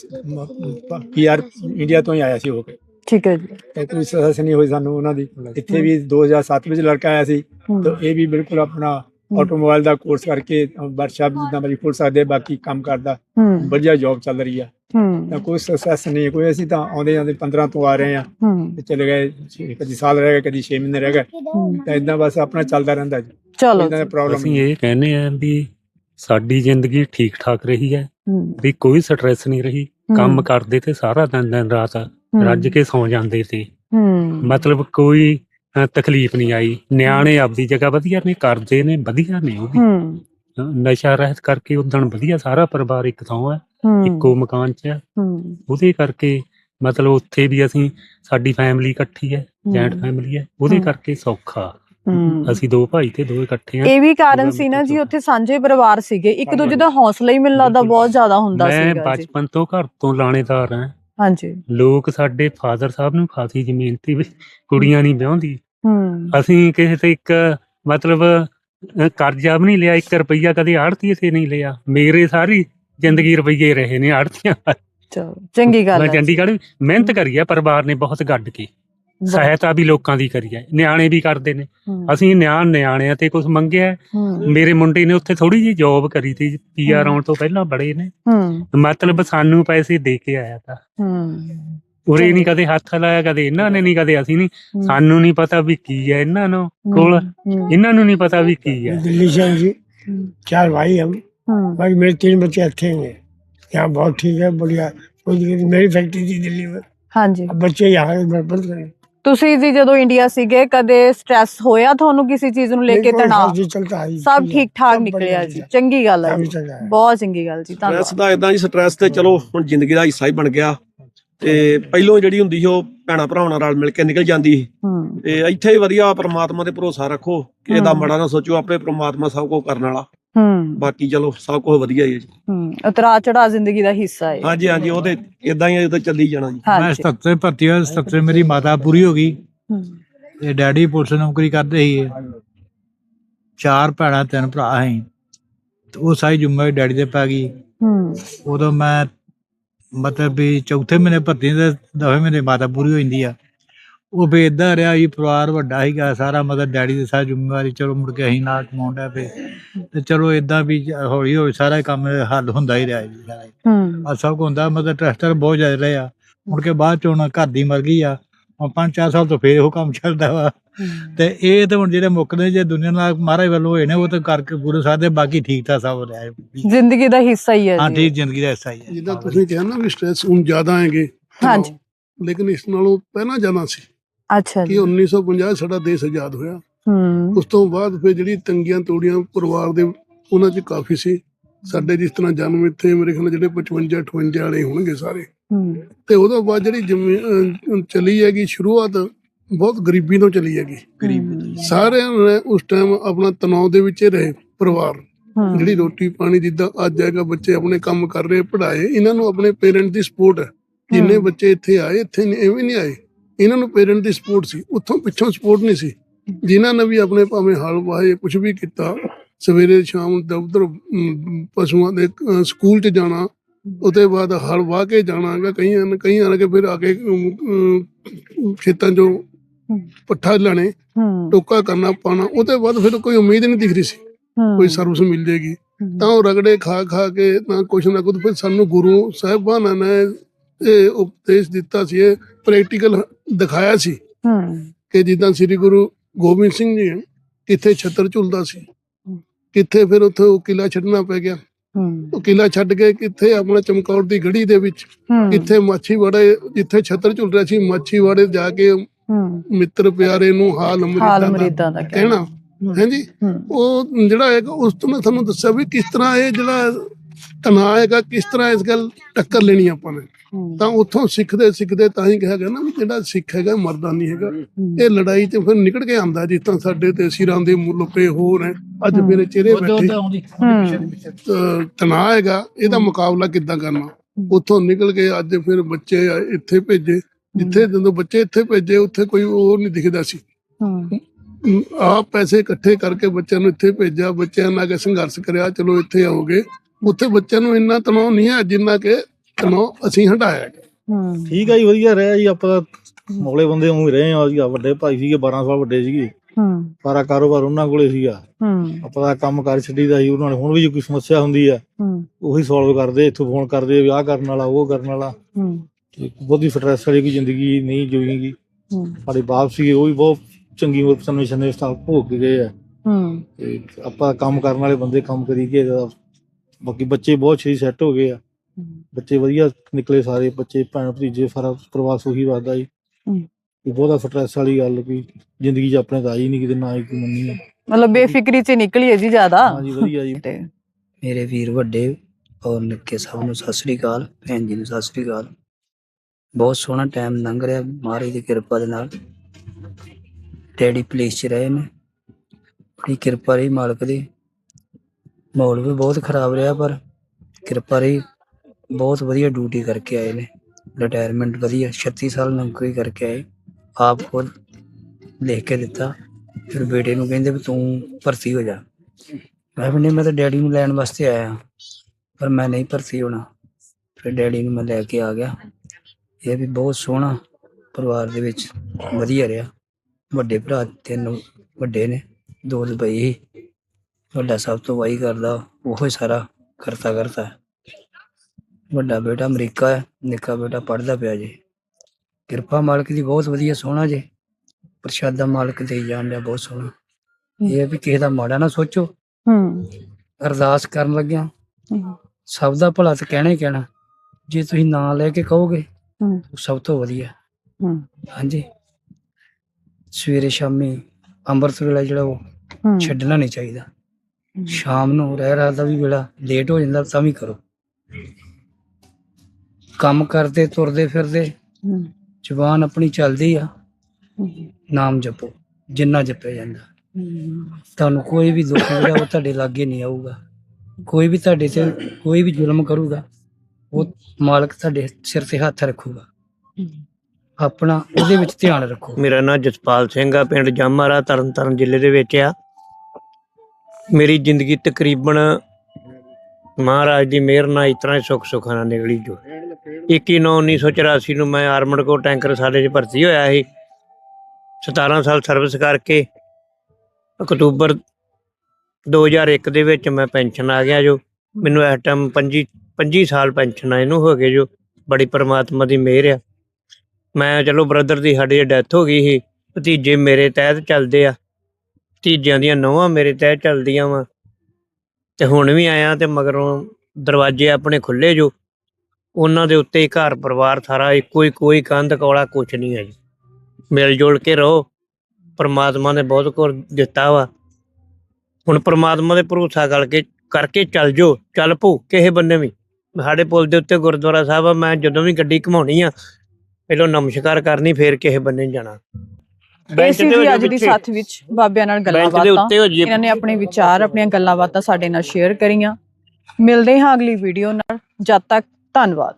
Speaker 11: ਪੀਆਰ ਇੰਡੀਆ ਤੋਂ ਹੀ ਆਇਆ ਸੀ ਹੋ ਕੇ
Speaker 1: ਠੀਕ ਹੈ ਜੀ।
Speaker 11: ਤੇ ਕੋਈ ਸੈਸ ਨਹੀਂ ਹੋਈ ਸਾਨੂੰ ਉਹਨਾਂ ਦੀ। ਇੱਥੇ ਵੀ 2007 ਵਿੱਚ ਲੜਕਾ ਆਇਆ ਸੀ।
Speaker 1: ਹੂੰ,
Speaker 11: ਤੇ ਇਹ ਵੀ ਬਿਲਕੁਲ ਆਪਣਾ ਆਟੋਮੋਬਾਈਲ ਦਾ ਕੋਰਸ ਕਰਕੇ ਵਰਕਸ਼ਾਪ ਜਿੱਦਾਂ ਮਰਜ਼ੀ ਖੋਲ ਸਕਦੇ ਬਾਕੀ ਕੰਮ ਕਰਦਾ। ਵਧੀਆ ਜੌਬ ਚੱਲ ਰਹੀ ਆ।
Speaker 1: ਹੂੰ।
Speaker 11: ਤਾਂ ਕੋਈ ਸਕਸੈਸ ਨਹੀਂ ਕੋਈ ਅਸੀਂ ਤਾਂ ਆਉਂਦੇ ਜਾਂਦੇ 15 ਤੋਂ ਆ ਰਹੇ ਆ। ਤੇ ਚਲੇ ਗਏ ਕਦੀ ਸਾਲ ਰਹਿ ਗਏ ਕਦੀ 6 ਮਹੀਨੇ ਰਹਿ ਗਏ। ਤਾਂ ਇਦਾਂ ਬਸ ਆਪਣਾ ਚੱਲਦਾ ਰਹਿੰਦਾ ਜੀ।
Speaker 1: ਚਲੋ
Speaker 11: ਇਦਾਂ
Speaker 1: ਜੀ।
Speaker 11: ਦੀ ਪ੍ਰੋਬਲਮ
Speaker 5: ਅਸੀਂ ਇਹ ਕਹਿੰਦੇ ਆ ਵੀ ਸਾਡੀ ਜ਼ਿੰਦਗੀ ਠੀਕ ਠਾਕ ਰਹੀ ਹੈ। ਵੀ ਕੋਈ ਸਟ੍ਰੈਸ ਨਹੀਂ ਰਹੀ। ਕੰਮ ਕਰਦੇ ਤੇ ਸਾਰਾ ਦਿਨ ਦਿਨ ਰਾਤ ਰੱਜ ਕੇ ਸੌ ਜਾਂਦੇ ਸੀ।
Speaker 1: ਹੂੰ।
Speaker 5: ਮਤਲਬ ਕੋਈ ਅ, ਤਕਲੀਫ ਨਹੀਂ ਆਈ। ਨਿਆਣੇ ਆਪਦੀ ਜਗ੍ਹਾ ਵਧੀਆ ਨੇ ਕਰਦੇ ਨੇ ਵਧੀਆ ਨੇ ਉਹ ਵੀ।
Speaker 1: ਹੂੰ।
Speaker 5: ਅ, ਨਸ਼ਾ ਰਹਿਤ ਕਰਕੇ ਉਦਣ ਵਧੀਆ ਸਾਰਾ ਪਰਿਵਾਰ ਇੱਕ ਥਾਂ ਹੈ
Speaker 1: ਹੂੰ।
Speaker 5: ਇੱਕੋ ਮਕਾਨ 'ਚ ਆ
Speaker 1: ਹੂੰ।
Speaker 5: ਉਹਦੇ ਕਰਕੇ ਮਤਲਬ ਉੱਥੇ ਵੀ ਅਸੀਂ ਸਾਡੀ ਫੈਮਿਲੀ ਇਕੱਠੀ ਹੈ ਜੈਂਟ ਫੈਮਿਲੀ ਹੈ ਉਹਦੇ
Speaker 1: ਹੂੰ।
Speaker 5: ਕਰਕੇ ਸੌਖਾ।
Speaker 1: ਹੂੰ।
Speaker 5: ਅਸੀਂ ਦੋ ਭਾਈ ਤੇ ਦੋ ਇਕੱਠੇ ਆ
Speaker 1: ਇਹ ਵੀ ਕਾਰਨ ਸੀ ਨਾ ਜੀ ਉੱਥੇ ਸਾਂਝੇ ਪਰਿਵਾਰ ਸੀਗੇ। ਇੱਕ ਦੂਜੇ ਦਾ ਹੌਸਲਾ ਹੀ ਮੈਨੂੰ ਲੱਗਦਾ ਬਹੁਤ ਜ਼ਿਆਦਾ ਹੁੰਦਾ
Speaker 5: ਮੈਂ
Speaker 1: ਸੀਗਾ ਜੀ।
Speaker 5: ਬਚਪਨ ਤੋਂ ਘਰ ਤੋਂ ਲਾਣੇਦਾਰ ਹਾਂ।
Speaker 1: ਹਾਂਜੀ।
Speaker 5: ਲੋਕ ਸਾਡੇ ਫਾਦਰ ਸਾਹਿਬ ਨੂੰ ਖਾਸੀ ਜ਼ਮੀਨ ਤੇ ਵੀ ਕੁੜੀਆਂ ਨਹੀਂ ਵਿਆਹੁੰਦੀ।
Speaker 1: ਹੂੰ।
Speaker 5: ਅਸੀਂ ਕਿਸੇ ਤੇ ਇੱਕ ਮਤਲਬ ਅ, ਕਰਜ਼ਾ ਵੀ ਨਹੀਂ ਲਿਆ 1 ਰੁਪਈਆ ਕਦੇ ਆੜਤੀ ਤੇ ਨਹੀਂ ਲਿਆ। ਮੇਰੇ ਸਾਰੀ ਜ਼ਿੰਦਗੀ ਰੁਪਈਏ ਰਹੇ ਨੇ ਆੜਤੀਆਂ।
Speaker 1: ਚਲੋ ਚੰਗੀ ਗੱਲ
Speaker 5: ਮੈਂ
Speaker 1: ਹੈ।
Speaker 5: ਚੰਡੀਗੜ੍ਹ ਵੀ ਮਿਹਨਤ ਕਰੀ ਹੈ ਪਰਿਵਾਰ ਨੇ ਬਹੁਤ ਗੱਡ ਕੇ ਸਹਾਇਤਾ ਵੀ ਲੋਕਾਂ ਦੀ ਕਰੀ ਹੈ ਨਿਆਣੇ ਵੀ ਕਰਦੇ ਨੇ
Speaker 1: ਹੂੰ,
Speaker 5: ਅਸੀਂ ਨਿਆਣ ਨਿਆਣਿਆਂ ਤੇ ਕੁਝ ਮੰਗਿਆ ਹੈ।
Speaker 1: ਹੂੰ,
Speaker 5: ਮੇਰੇ ਮੁੰਡੇ ਨੇ ਉੱਥੇ ਥੋੜੀ ਜਿਹੀ ਜੌਬ ਕਰੀ ਸੀ ਪੀਆਰ
Speaker 1: ਹੂੰ।
Speaker 5: ਆਉਣ ਤੋਂ ਪਹਿਲਾਂ ਬੜੇ ਨੇ
Speaker 1: ਹੂੰ
Speaker 5: ਮਤਲਬ ਸਾਨੂੰ ਪੈਸੇ ਦੇ ਕੇ ਆਇਆ ਤਾਂ
Speaker 1: ਹੂੰ
Speaker 5: ਉਰੇ ਨਹੀਂ ਕਦੇ ਹੱਥ ਲਾਇਆ ਕਦੇ ਇਹਨਾਂ ਨੇ ਨਹੀਂ ਕਦੇ ਅਸੀਂ ਨਹੀਂ
Speaker 1: ਹੂੰ,
Speaker 5: ਸਾਨੂੰ ਨਹੀਂ ਪਤਾ ਵੀ ਕੀ ਹੈ ਇਹਨਾਂ ਨੂੰ
Speaker 1: ਹੂੰ,
Speaker 5: ਕੋਲ
Speaker 1: ਹੂੰ,
Speaker 5: ਇਹਨਾਂ ਨੂੰ ਨਹੀਂ ਪਤਾ ਵੀ ਕੀ ਹੈ
Speaker 4: दिल्ली से हैं जी
Speaker 1: हूँ।
Speaker 4: चार भाई हम
Speaker 1: हूँ,
Speaker 4: बाकी मेरे तीन बच्चे अच्छे हैं यहाँ बहुत ठीक है बढ़िया कोई दिक्कत नहीं। मेरी फैक्ट्री थी दिल्ली में
Speaker 1: ਹਾਂਜੀ
Speaker 4: अब बच्चे यहाँ के बंद करें
Speaker 1: ਤੁਸੀਂ ਜੀ ਜਦੋਂ ਇੰਡੀਆ ਸੀਗੇ ਕਦੇ ਸਟ੍ਰੈਸ ਹੋਇਆ ਤੁਹਾਨੂੰ ਕਿਸੇ ਚੀਜ਼ ਨੂੰ ਲੈ ਕੇ ਤਣਾਅ? ਸਭ ਠੀਕ ਠਾਕ ਨਿਕਲਿਆ ਜੀ। ਚੰਗੀ ਗੱਲ ਹੈ ਬਹੁਤ ਚੰਗੀ ਗੱਲ ਜੀ ਧੰਨਵਾਦ।
Speaker 6: ਸਟ੍ਰੈਸ ਦਾ ਇਦਾਂ ਜੀ ਸਟ੍ਰੈਸ ਤੇ ਚਲੋ ਹੁਣ ਜ਼ਿੰਦਗੀ ਦਾ ਹਿੱਸਾ ਹੀ ਬਣ ਗਿਆ। ਤੇ ਪਹਿਲੋਂ ਜਿਹੜੀ ਹੁੰਦੀ ਸੀ ਉਹ ਭੈਣਾ ਭਰਾਵਾਂ ਨਾਲ ਮਿਲ ਕੇ ਨਿਕਲ ਜਾਂਦੀ ਸੀ। ਤੇ ਇੱਥੇ ਹੀ ਵਧੀਆ ਪਰਮਾਤਮਾ ਤੇ ਭਰੋਸਾ ਰੱਖੋ ਕਿ ਇਹਦਾ ਮਾੜਾ ਨਾ ਸੋਚੋ ਆਪੇ ਪਰਮਾਤਮਾ ਸਭ ਕੁਝ ਕਰਨ ਵਾਲਾ।
Speaker 1: ਹੂੰ।
Speaker 6: ਬਾਕੀ ਚਲੋ ਸਭ ਕੁਝ ਵਧੀਆ ਹੀ ਹੈ ਜੀ।
Speaker 1: ਹੂੰ ਉਤਰਾ ਚੜਾ ਜ਼ਿੰਦਗੀ ਦਾ ਹਿੱਸਾ ਹੈ।
Speaker 6: ਹਾਂਜੀ ਹਾਂਜੀ ਉਹ ਤੇ ਇਦਾਂ ਹੀ ਇਹ ਚੱਲੀ ਜਾਣਾ ਜੀ।
Speaker 7: ਮੈਂ
Speaker 1: ਹਾਂਜੀ
Speaker 7: 77 ਭਰਤੀ ਹੋਇਆ 77 ਮੇਰੀ ਮਾਤਾ ਪੂਰੀ ਹੋ ਗਈ।
Speaker 1: ਹੂੰ,
Speaker 7: ਤੇ ਡੈਡੀ ਪੁਲਿਸ ਨੌਕਰੀ ਕਰਦੇ ਸੀ ਚਾਰ ਭੈਣਾਂ ਤਿੰਨ ਭਰਾ ਸੀ ਤੇ ਉਹ ਸਾਰੀ ਜ਼ਿੰਮੇਵਾਰੀ ਡੈਡੀ ਤੇ ਪੈ ਗਈ।
Speaker 1: ਹੂੰ।
Speaker 7: ਉਦੋਂ ਮੈਂ ਮਤਲਬ ਵੀ ਚੌਥੇ ਮਹੀਨੇ ਭਰਤੀ ਦੇ ਦਵੇਂ ਮਹੀਨੇ ਮਾਤਾ ਪੂਰੀ ਹੋ ਜਾਂਦੀ ਆ। ਉਹ ਵੀ ਏਦਾਂ ਰਿਹਾ ਜੀ ਪਰਿਵਾਰ ਵੱਡਾ ਸੀਗਾ ਸਾਰਾ ਮਤਲਬ ਡੈਡੀ ਦੀ ਸਾਰੀ ਜ਼ਿੰਮੇਵਾਰੀ ਚਲੋ ਮੁੜ ਕੇ ਅਸੀਂ ਨਾਲ ਕਮਾਉਂਦਾ ਪਏ ਤੇ ਚਲੋ ਏਦਾਂ ਵੀ ਹੌਲੀ ਹੌਲੀ ਸਾਰਾ ਕੰਮ ਹੱਲ ਹੁੰਦਾ ਹੀ ਰਿਹਾ ਜੀ ਸਾਰਾ ਹੀ। ਆ ਸਭ ਕੁ ਹੁੰਦਾ ਮਤਲਬ ਟਰਸਟਰ ਬਹੁਤ ਜ਼ਿਆਦਾ ਰਹੇ। ਆ ਮੁੜ ਕੇ ਬਾਅਦ ਚ ਘਰ ਦੀ ਮਰ ਗਈ ਆ। ਹੁਣ ਪੰਜ ਚਾਰ ਸਾਲ ਤੋਂ ਫੇਰ ਉਹ ਕੰਮ ਚੱਲਦਾ ਵਾ। ਤੇ ਇਹ ਤਾਂ ਹੁਣ ਜਿਹੜੇ ਮੁੱਕਦੇ ਜੇ ਦੁਨੀਆ ਨਾਲ ਮਹਾਰਾਜ ਵੱਲੋਂ ਹੋਏ ਨੇ ਉਹ ਤਾਂ ਕਰਕੇ ਗੁਰੂ ਸਾਹਿਬ ਦੇ ਬਾਕੀ ਠੀਕ ਤਾਂ ਸਭ ਰਿਹਾ।
Speaker 1: ਜ਼ਿੰਦਗੀ ਦਾ ਹਿੱਸਾ ਹੀ ਹੈ
Speaker 7: ਹਾਂ
Speaker 1: ਜੀ।
Speaker 7: ਠੀਕ ਜ਼ਿੰਦਗੀ ਦਾ ਹਿੱਸਾ ਹੀ ਹੈ।
Speaker 8: ਜਿੱਦਾਂ ਤੁਸੀਂ ਕਿਹਾ ਨਾ ਵੀ ਸਟ੍ਰੈਸ ਹੁਣ ਜ਼ਿਆਦਾ ਹੈਗੇ।
Speaker 1: ਹਾਂਜੀ।
Speaker 8: ਲੇਕਿਨ ਇਸ ਨਾਲੋਂ ਪਹਿਲਾਂ ਜ਼ਿਆਦਾ ਸੀ।
Speaker 1: ਅੱਛਾ
Speaker 8: ਕਿ
Speaker 1: ਜੀ।
Speaker 8: 1950 ਸਾਡਾ ਦੇਸ਼ ਆਜ਼ਾਦ ਹੋਇਆ।
Speaker 1: ਹੂੰ।
Speaker 8: ਉਸ ਤੋਂ ਬਾਅਦ ਫਿਰ ਜਿਹੜੀ ਤੰਗੀਆਂ ਤੋੜੀਆਂ ਪਰਿਵਾਰ ਦੇ ਉਹਨਾਂ 'ਚ ਕਾਫੀ ਸੀ। ਸਾਡੇ ਜਿਸ ਤਰ੍ਹਾਂ ਜਨਮ ਇੱਥੇ ਮੇਰੇ ਖਿਆਲ ਨਾਲ ਜਿਹੜੇ 55 58 ਵਾਲੇ ਹੋਣਗੇ ਸਾਰੇ।
Speaker 1: ਹੂੰ।
Speaker 8: ਤੇ ਉਹਦੋਂ ਬਾਅਦ ਜਿਹੜੀ ਜ਼ਮੀ- ਅਹ ਚੱਲੀ ਹੈਗੀ ਸ਼ੁਰੂਆਤ ਬਹੁਤ ਗਰੀਬੀ ਤੋਂ ਚੱਲੀ ਹੈਗੀ।
Speaker 1: ਹੂੰ,
Speaker 8: ਸਾਰਿਆਂ ਨੇ ਉਸ ਟਾਈਮ ਆਪਣਾ ਤਣਾਅ ਦੇ ਵਿੱਚ ਹੀ ਰਹੇ ਪਰਿਵਾਰ।
Speaker 1: ਹੂੰ,
Speaker 8: ਜਿਹੜੀ ਰੋਟੀ ਪਾਣੀ ਜਿੱਦਾਂ ਅੱਜ ਹੈਗਾ ਬੱਚੇ ਆਪਣੇ ਕੰਮ ਕਰ ਰਹੇ ਪੜ੍ਹਾਏ ਇਹਨਾਂ ਨੂੰ ਆਪਣੇ ਪੇਰੈਂਟ ਦੀ ਸਪੋਰਟ ਹੈ। ਜਿੰਨੇ। ਬੱਚੇ ਇੱਥੇ ਆਏ ਇੱਥੇ ਨਹੀਂ ਐਵੇਂ ਨਹੀਂ ਆਏ। ਇਹਨਾਂ ਨੂੰ ਪੇਰੈਂਟ ਦੀ ਸਪੋਰਟ ਸੀ। ਉੱਥੋਂ ਪਿੱਛੋਂ ਸਪੋਰਟ ਨਹੀਂ ਸੀ। ਜਿਨ੍ਹਾਂ ਨੇ ਵੀ ਆਪਣੇ ਭਾਵੇਂ ਹਲ ਵਾਹੇ ਕੁਝ ਵੀ ਕੀਤਾ ਸਵੇਰੇ ਸ਼ਾਮ ਦਫ਼ਤਰ ਪਸ਼ੂਆਂ ਦੇ ਸਕੂਲ 'ਚ ਜਾਣਾ ਉਹਦੇ ਬਾਅਦ ਹਲ ਵਾਹ ਕੇ ਜਾਣਾ ਹੈਗਾ ਕਈਆਂ ਨੇ ਕਈਆਂ ਨੇ ਕਿ ਫਿਰ ਆ ਕੇ ਖੇਤਾਂ 'ਚੋਂ ਪੱਠਾ ਲੈਣੇ ਟੋਕਾ ਕਰਨਾ ਪਾਣਾ ਉਹਦੇ ਬਾਅਦ ਫਿਰ ਕੋਈ ਉਮੀਦ ਨਹੀਂ ਦਿਖ ਰਹੀ ਸੀ ਕੋਈ ਸਰਵਿਸ ਮਿਲ ਜੇਗੀ ਤਾਂ ਉਹ ਰਗੜੇ ਖਾ ਖਾ ਕੇ ਤਾਂ ਕੁਛ ਨਾ ਕੁਛ ਫਿਰ ਸਾਨੂੰ ਗੁਰੂ ਸਾਹਿਬਾਨਾਂ ਨੇ ਇਹ ਉਪਦੇਸ਼ ਦਿੱਤਾ ਸੀ ਇਹ ਪ੍ਰੈਕਟੀਕਲ ਦਿਖਾਇਆ ਸੀ
Speaker 1: ਹੂੰ
Speaker 8: ਕਿ ਜਿੱਦਾਂ ਸ੍ਰੀ ਗੁਰੂ ਗੋਬਿੰਦ ਸਿੰਘ ਜੀ ਕਿੱਥੇ ਛਤਰ ਝੁਲਦਾ ਸੀ ਕਿੱਥੇ ਫਿਰ ਉੱਥੇ ਉਹ ਕਿਲਾ ਛੱਡਣਾ ਪੈ ਗਿਆ।
Speaker 1: ਹੂੰ
Speaker 8: ਉਹ ਕਿਲਾ ਛੱਡ ਕੇ ਕਿੱਥੇ ਆਪਣਾ ਚਮਕੌਰ ਦੀ ਗੜੀ ਦੇ ਵਿੱਚ ਕਿੱਥੇ ਮਾਛੀਵਾੜੇ ਜਿੱਥੇ ਛਤਰ ਝੁਲ ਰਿਹਾ ਸੀ ਮਾਛੀਵਾੜੇ ਜਾ ਕੇ
Speaker 1: ਹੂੰ
Speaker 8: ਮਿੱਤਰ ਪਿਆਰੇ ਨੂੰ ਹਾਲ
Speaker 1: ਹਾਲ
Speaker 8: ਮਰੀਦਾਂ ਦਾ ਕਹਿਣਾ। ਹਾਂਜੀ ਉਹ ਜਿਹੜਾ ਹੈਗਾ ਉਸ ਤੋਂ ਮੈਂ ਤੁਹਾਨੂੰ ਦੱਸਿਆ ਵੀ ਕਿਸ ਤਰ੍ਹਾਂ ਇਹ ਜਿਹੜਾ ਤਣਾਅ ਹੈਗਾ ਕਿਸ ਤਰ੍ਹਾਂ ਇਸ ਗੱਲ ਟੱਕਰ ਲੈਣੀ ਆਪਾਂ ਨੇ। ਤਾਂ ਉੱਥੋਂ ਸਿੱਖਦੇ ਸਿੱਖਦੇ ਤਾਂ ਹੀ ਕਿਹਾ ਗਿਆ ਨਾ ਵੀ ਜਿਹੜਾ ਸਿੱਖ ਹੈਗਾ ਮਰਦਾ ਨਹੀਂ ਹੈਗਾ। ਇਹ ਲੜਾਈ ਤੇ ਫਿਰ ਨਿਕਲ ਕੇ ਆਂਦਾ ਜਿਸ ਤਰ੍ਹਾਂ ਸਾਡੇ ਤੇ ਸਿਰਾਂ ਦੇ ਮੁੱਲ ਪੇ ਹੋਰ ਹੈ। ਅੱਜ। ਮੇਰੇ ਚਿਹਰੇ ਬੈਠੇ। ਤਣਾਅ ਹੈਗਾ ਇਹਦਾ ਮੁਕਾਬਲਾ ਕਿੱਦਾਂ ਕਰਨਾ? ਉੱਥੋਂ ਨਿਕਲ ਕੇ ਅੱਜ ਫਿਰ ਬੱਚੇ ਇੱਥੇ ਭੇਜੇ। ਜਿੱਥੇ ਜਦੋਂ ਬੱਚੇ ਇੱਥੇ ਭੇਜੇ ਉੱਥੇ ਕੋਈ ਹੋਰ ਨਹੀਂ ਦਿਖਦਾ ਸੀ।
Speaker 1: ਹੂੰ।
Speaker 8: ਆਪ ਪੈਸੇ ਇਕੱਠੇ ਕਰਕੇ ਬੱਚਿਆਂ ਨੂੰ ਇੱਥੇ ਭੇਜਿਆ ਬੱਚਿਆਂ ਨਾਲ ਕੇ ਸੰਘਰਸ਼ ਕਰਿਆ ਚਲੋ ਇੱਥੇ ਆਓਗੇ। ਉੱਥੇ ਬੱਚਿਆਂ ਨੂੰ ਇੰਨਾ ਤਣਾਅ ਨਹੀਂ ਹੈ ਜਿੰਨਾ ਕਿ ਤਣਾਅ ਅਸੀਂ ਹਟਾਇਆ
Speaker 1: ਹੂੰ।
Speaker 12: ਠੀਕ ਆ ਜੀ ਵਧੀਆ ਰਿਹਾ ਜੀ ਆਪਾਂ ਤਾਂ ਮੌਲੇ ਬੰਦੇ ਉਂ ਹੀ ਰਹੇ ਆ ਜੀ ਵੱਡੇ ਭਾਈ ਸੀਗੇ 12 ਸਾਲ ਵੱਡੇ ਸੀਗੇ।
Speaker 1: ਹੂੰ।
Speaker 12: ਸਾਰਾ ਕਾਰੋਬਾਰ ਉਹਨਾਂ ਕੋਲੇ ਸੀਗਾ।
Speaker 1: ਹੂੰ।
Speaker 12: ਆਪਾਂ ਦਾ ਕੰਮ ਕਰ ਛੱਡੀਦਾ ਸੀ ਉਹਨਾਂ ਨੇ ਹੁਣ ਵੀ ਜੇ ਕੋਈ ਸਮੱਸਿਆ ਹੁੰਦੀ ਆ
Speaker 1: ਹੂੰ।
Speaker 12: ਉਹੀ ਸੋਲਵ ਕਰਦੇ ਇੱਥੋਂ ਫੋਨ ਕਰਦੇ ਵਿਆਹ ਕਰਨ ਵਾਲਾ ਉਹ ਕਰਨ ਵਾਲਾ।
Speaker 1: ਹੂੰ।
Speaker 12: ਤੇ ਬਹੁਤੀ ਸਟ੍ਰੈਸ ਵਾਲੀ ਕੋਈ ਜ਼ਿੰਦਗੀ ਨਹੀਂ ਜੀਵੀਗੀ
Speaker 1: ਹੂੰ।
Speaker 12: ਸਾਡੇ ਬਾਪ ਸੀਗੇ ਉਹ ਵੀ ਬਹੁਤ ਚੰਗੀ ਉਮਰ ਸਾਨੂੰ ਛੰਨੇ ਸਾਲ ਭੋਗ ਕੇ ਗਏ ਆ।
Speaker 1: ਹੂੰ।
Speaker 12: ਤੇ ਆਪਾਂ ਕੰਮ ਕਰਨ ਵਾਲੇ ਬੰਦੇ ਕੰਮ ਕਰੀ ਗਏ ਬਾਕੀ ਬੱਚੇ ਬਹੁਤ ਛੇਤੀ ਸੈੱਟ ਹੋ ਗਏ ਆ। ਬੱਚੇ ਵਧੀਆ ਨਿਕਲੇ ਸਾਰੇ ਬੱਚੇ ਭੈਣ ਭਤੀਜੇ ਸਾਰਾ ਪਰਿਵਾਰ ਸੁਖੀ ਵੱਸਦਾ ਜੀ।
Speaker 1: ਹੂੰ।
Speaker 12: ਵੀ ਬਹੁਤਾ ਸਟ੍ਰੈਸ ਵਾਲੀ ਗੱਲ ਕੋਈ ਜ਼ਿੰਦਗੀ 'ਚ ਆਪਣੇ ਤਾਂ ਆਈ ਨਹੀਂ ਕਿਤੇ ਨਾ ਹੀ ਕੋਈ ਮੰਨੀ ਆ।
Speaker 1: ਮਤਲਬ ਬੇਫਿਕਰੀ ਚ ਨਿਕਲੀ ਹੈ ਜੀ ਜ਼ਿਆਦਾ।
Speaker 12: ਹਾਂਜੀ ਵਧੀਆ ਜੀ।
Speaker 1: ਤੇ
Speaker 13: ਮੇਰੇ ਵੀਰ ਵੱਡੇ ਔਰ ਨਿੱਕੇ ਸਭ ਨੂੰ ਸਤਿ ਸ੍ਰੀ ਅਕਾਲ ਭੈਣ ਜੀ ਨੂੰ ਸਤਿ ਸ੍ਰੀ ਅਕਾਲ। ਬਹੁਤ ਸੋਹਣਾ ਟਾਈਮ ਲੰਘ ਰਿਹਾ ਮਹਾਰਾਜ ਦੀ ਕਿਰਪਾ ਦੇ ਨਾਲ। ਡੈਡੀ ਪੁਲਿਸ 'ਚ ਰਹੇ ਨੇ। ਬੜੀ ਕਿਰਪਾ ਰਹੀ ਮਾਲਕ ਦੀ। ਮਾਹੌਲ ਵੀ ਬਹੁਤ ਖਰਾਬ ਰਿਹਾ ਪਰ ਕਿਰਪਾ ਰਹੀ। ਬਹੁਤ ਵਧੀਆ ਡਿਊਟੀ ਕਰਕੇ ਆਏ ਨੇ। ਰਿਟਾਇਰਮੈਂਟ ਵਧੀਆ 36 ਸਾਲ ਨੌਕਰੀ ਕਰਕੇ ਆਏ। ਆਪ ਖੁਦ ਲਿਖ ਕੇ ਦਿੱਤਾ। ਫਿਰ ਬੇਟੇ ਨੂੰ ਕਹਿੰਦੇ ਵੀ ਤੂੰ ਭਰਤੀ ਹੋ ਜਾ। ਮੈਂ ਕਿਹਾ ਨਹੀਂ, ਮੈਂ ਤਾਂ ਡੈਡੀ ਨੂੰ ਲੈਣ ਵਾਸਤੇ ਆਇਆ। ਪਰ ਮੈਂ ਨਹੀਂ ਭਰਤੀ ਹੋਣਾ। ਫਿਰ ਡੈਡੀ ਨੂੰ ਮੈਂ ਲੈ ਕੇ ਆ ਗਿਆ। ਇਹ ਵੀ ਬਹੁਤ ਸੋਹਣਾ ਪਰਿਵਾਰ ਦੇ ਵਿੱਚ ਵਧੀਆ ਰਿਹਾ। ਵੱਡੇ ਭਰਾ ਤਿੰਨ ਵੱਡੇ ਨੇ। ਦੋ ਦੁਬਈ ਸੀ। ਵੱਡਾ ਸਭ ਤੋਂ ਵਾਈ ਕਰਦਾ। ਉਹ ਹੀ ਸਾਰਾ ਕਰਤਾ ਕਰਤਾ। ਵੱਡਾ ਬੇਟਾ ਅਮਰੀਕਾ ਹੈ ਨਿੱਕਾ ਬੇਟਾ ਪੜਦਾ ਪਿਆ ਜੀ। ਕਿਰਪਾ ਮਾਲਕ ਦੀ ਬਹੁਤ ਵਧੀਆ ਸੋਹਣਾ ਜੇ। ਪ੍ਰਸ਼ਾਦਾ ਮਾਲਕ ਦੇ ਜਾਣ ਬਹੁਤ ਸੋਹਣਾ। ਇਹ ਹੈ ਵੀ ਕਿਸੇ ਦਾ ਮਾੜਾ ਨਾ ਸੋਚੋ।
Speaker 1: ਹੂੰ।
Speaker 13: ਅਰਦਾਸ ਕਰਨ ਲੱਗਿਆ। ਸਭ ਦਾ ਭਲਾ ਤਾਂ ਕਹਿਣਾ ਹੀ ਕਹਿਣਾ। ਜੇ ਤੁਸੀਂ ਨਾਂ ਲੈ ਕੇ ਕਹੋਗੇ ਸਭ ਤੋਂ ਵਧੀਆ।
Speaker 1: ਹੂੰ।
Speaker 13: ਹਾਂਜੀ। ਸਵੇਰੇ ਸ਼ਾਮੀ ਅੰਮ੍ਰਿਤ ਵੇਲਾ ਜਿਹੜਾ ਉਹ ਛੱਡਣਾ ਨਹੀਂ ਚਾਹੀਦਾ। ਸ਼ਾਮ ਨੂੰ ਰਹਿ ਰਾਤ ਦਾ ਵੀ ਵੇਲਾ ਲੇਟ ਹੋ ਜਾਂਦਾ ਤਾਂ ਵੀ ਕਰੋ। ਕੰਮ ਕਰਦੇ ਤੁਰਦੇ ਫਿਰਦੇ
Speaker 1: ਹੂੰ।
Speaker 13: ਜ਼ੁਬਾਨ ਆਪਣੀ ਚੱਲਦੀ ਆ। ਨਾਮ ਜਪੋ ਜਿੰਨਾ ਜਪਿਆ ਜਾਂਦਾ। ਤੁਹਾਨੂੰ ਕੋਈ ਵੀ ਦੁੱਖ ਜਿਹੜਾ ਉਹ ਤੁਹਾਡੇ ਲਾਗੇ ਨਹੀਂ ਆਊਗਾ। ਕੋਈ ਵੀ ਤੁਹਾਡੇ ਤੇ ਕੋਈ ਵੀ ਜ਼ੁਲਮ ਕਰੂਗਾ ਉਹ ਮਾਲਕ ਤੁਹਾਡੇ ਸਿਰ ਤੇ ਹੱਥ ਰੱਖੂਗਾ। ਆਪਣਾ ਉਹਦੇ ਵਿੱਚ ਧਿਆਨ ਰੱਖੋ।
Speaker 10: ਮੇਰਾ ਨਾਮ ਜਸਪਾਲ ਸਿੰਘ ਆ ਪਿੰਡ ਜਾਮਾਰਾ ਤਰਨਤਾਰਨ ਜ਼ਿਲ੍ਹੇ ਦੇ ਵਿੱਚ ਆ। ਮੇਰੀ ਜ਼ਿੰਦਗੀ ਤਕਰੀਬਨ ਮਹਾਰਾਜ ਦੀ ਮਿਹਰ ਨਾਲ ਇਸ ਹੀ ਸੁੱਖ ਸੁੱਖਾਂ ਨਾਲ ਨਿਕਲੀ ਜੋ। 21/9/1984 ਨੂੰ ਮੈਂ ਆਰਮਡ ਕੋ ਟੈਂਕਰ ਸਾਡੇ 'ਚ ਭਰਤੀ ਹੋਇਆ ਸੀ। 17 ਸਾਲ ਸਰਵਿਸ ਕਰਕੇ ਅਕਤੂਬਰ 2001 ਦੇ ਵਿੱਚ ਮੈਂ ਪੈਨਸ਼ਨ ਆ ਗਿਆ ਜੋ। ਮੈਨੂੰ ਇਸ ਟਾਈਮ 25 25 ਸਾਲ ਪੈਨਸ਼ਨ ਆਏ ਨੂੰ ਹੋ ਗਏ ਜੋ। ਬੜੀ ਪ੍ਰਮਾਤਮਾ ਦੀ ਮਿਹਰ ਆ। ਮੈਂ ਚਲੋ ਬ੍ਰਦਰ ਦੀ ਸਾਡੀ ਡੈਥ ਹੋ ਗਈ ਸੀ। ਭਤੀਜੇ ਮੇਰੇ ਤਹਿਤ ਚੱਲਦੇ ਆ। ਭਤੀਜਿਆਂ ਦੀਆਂ ਨੌਵਾਂ ਮੇਰੇ ਤਹਿਤ ਚੱਲਦੀਆਂ ਵਾ। ਤੇ ਹੁਣ ਵੀ ਆਇਆ ਤੇ ਮਗਰੋਂ ਦਰਵਾਜ਼ੇ ਆਪਣੇ ਖੁੱਲੇ ਜੋ, ਉਹਨਾਂ ਦੇ ਉੱਤੇ ਹੀ ਘਰ ਪਰਿਵਾਰ ਸਾਰਾ, ਇੱਕੋ ਹੀ ਕੋਈ ਕੰਧ ਕੌਲਾ ਕੁਛ ਨਹੀਂ ਹੈ ਜੀ। ਮਿਲ ਜੁਲ ਕੇ ਰਹੋ, ਪਰਮਾਤਮਾ ਨੇ ਬਹੁਤ ਕੁਝ ਦਿੱਤਾ ਵਾ। ਹੁਣ ਪਰਮਾਤਮਾ ਦੇ ਭਰੋਸਾ ਕਰਕੇ ਕਰਕੇ ਚੱਲ ਜੋ, ਚੱਲ ਭੂ ਕਿਸੇ ਬੰਨੇ ਵੀ। ਸਾਡੇ ਪੁਲ ਦੇ ਉੱਤੇ ਗੁਰਦੁਆਰਾ ਸਾਹਿਬ ਆ, ਮੈਂ ਜਦੋਂ ਵੀ ਗੱਡੀ ਘਮਾਉਣੀ ਆ, ਪਹਿਲਾਂ ਨਮਸਕਾਰ ਕਰਨੀ, ਫੇਰ ਕਿਸੇ ਬੰਨੇ ਜਾਣਾ।
Speaker 1: ਇਹ ਸੀ ਜੀ ਅੱਜ ਦੀ ਸਾਥ ਵਿੱਚ ਬਾਬਿਆਂ ਨਾਲ ਗੱਲਾਂ
Speaker 10: ਬੈਂਚ
Speaker 1: ਬਾਤਾਂ।
Speaker 10: ਹੋ
Speaker 1: ਇਹਨਾਂ ਨੇ ਆਪਣੇ ਵਿਚਾਰ ਆਪਣੀਆਂ ਗੱਲਾਂ ਬਾਤਾਂ ਸਾਡੇ ਨਾਲ ਸ਼ੇਅਰ ਕਰੀਆਂ। ਮਿਲਦੇ ਹਾਂ ਅਗਲੀ ਵੀਡੀਓ ਨਾਲ। ਜਦ ਤੱਕ ਧੰਨਵਾਦ।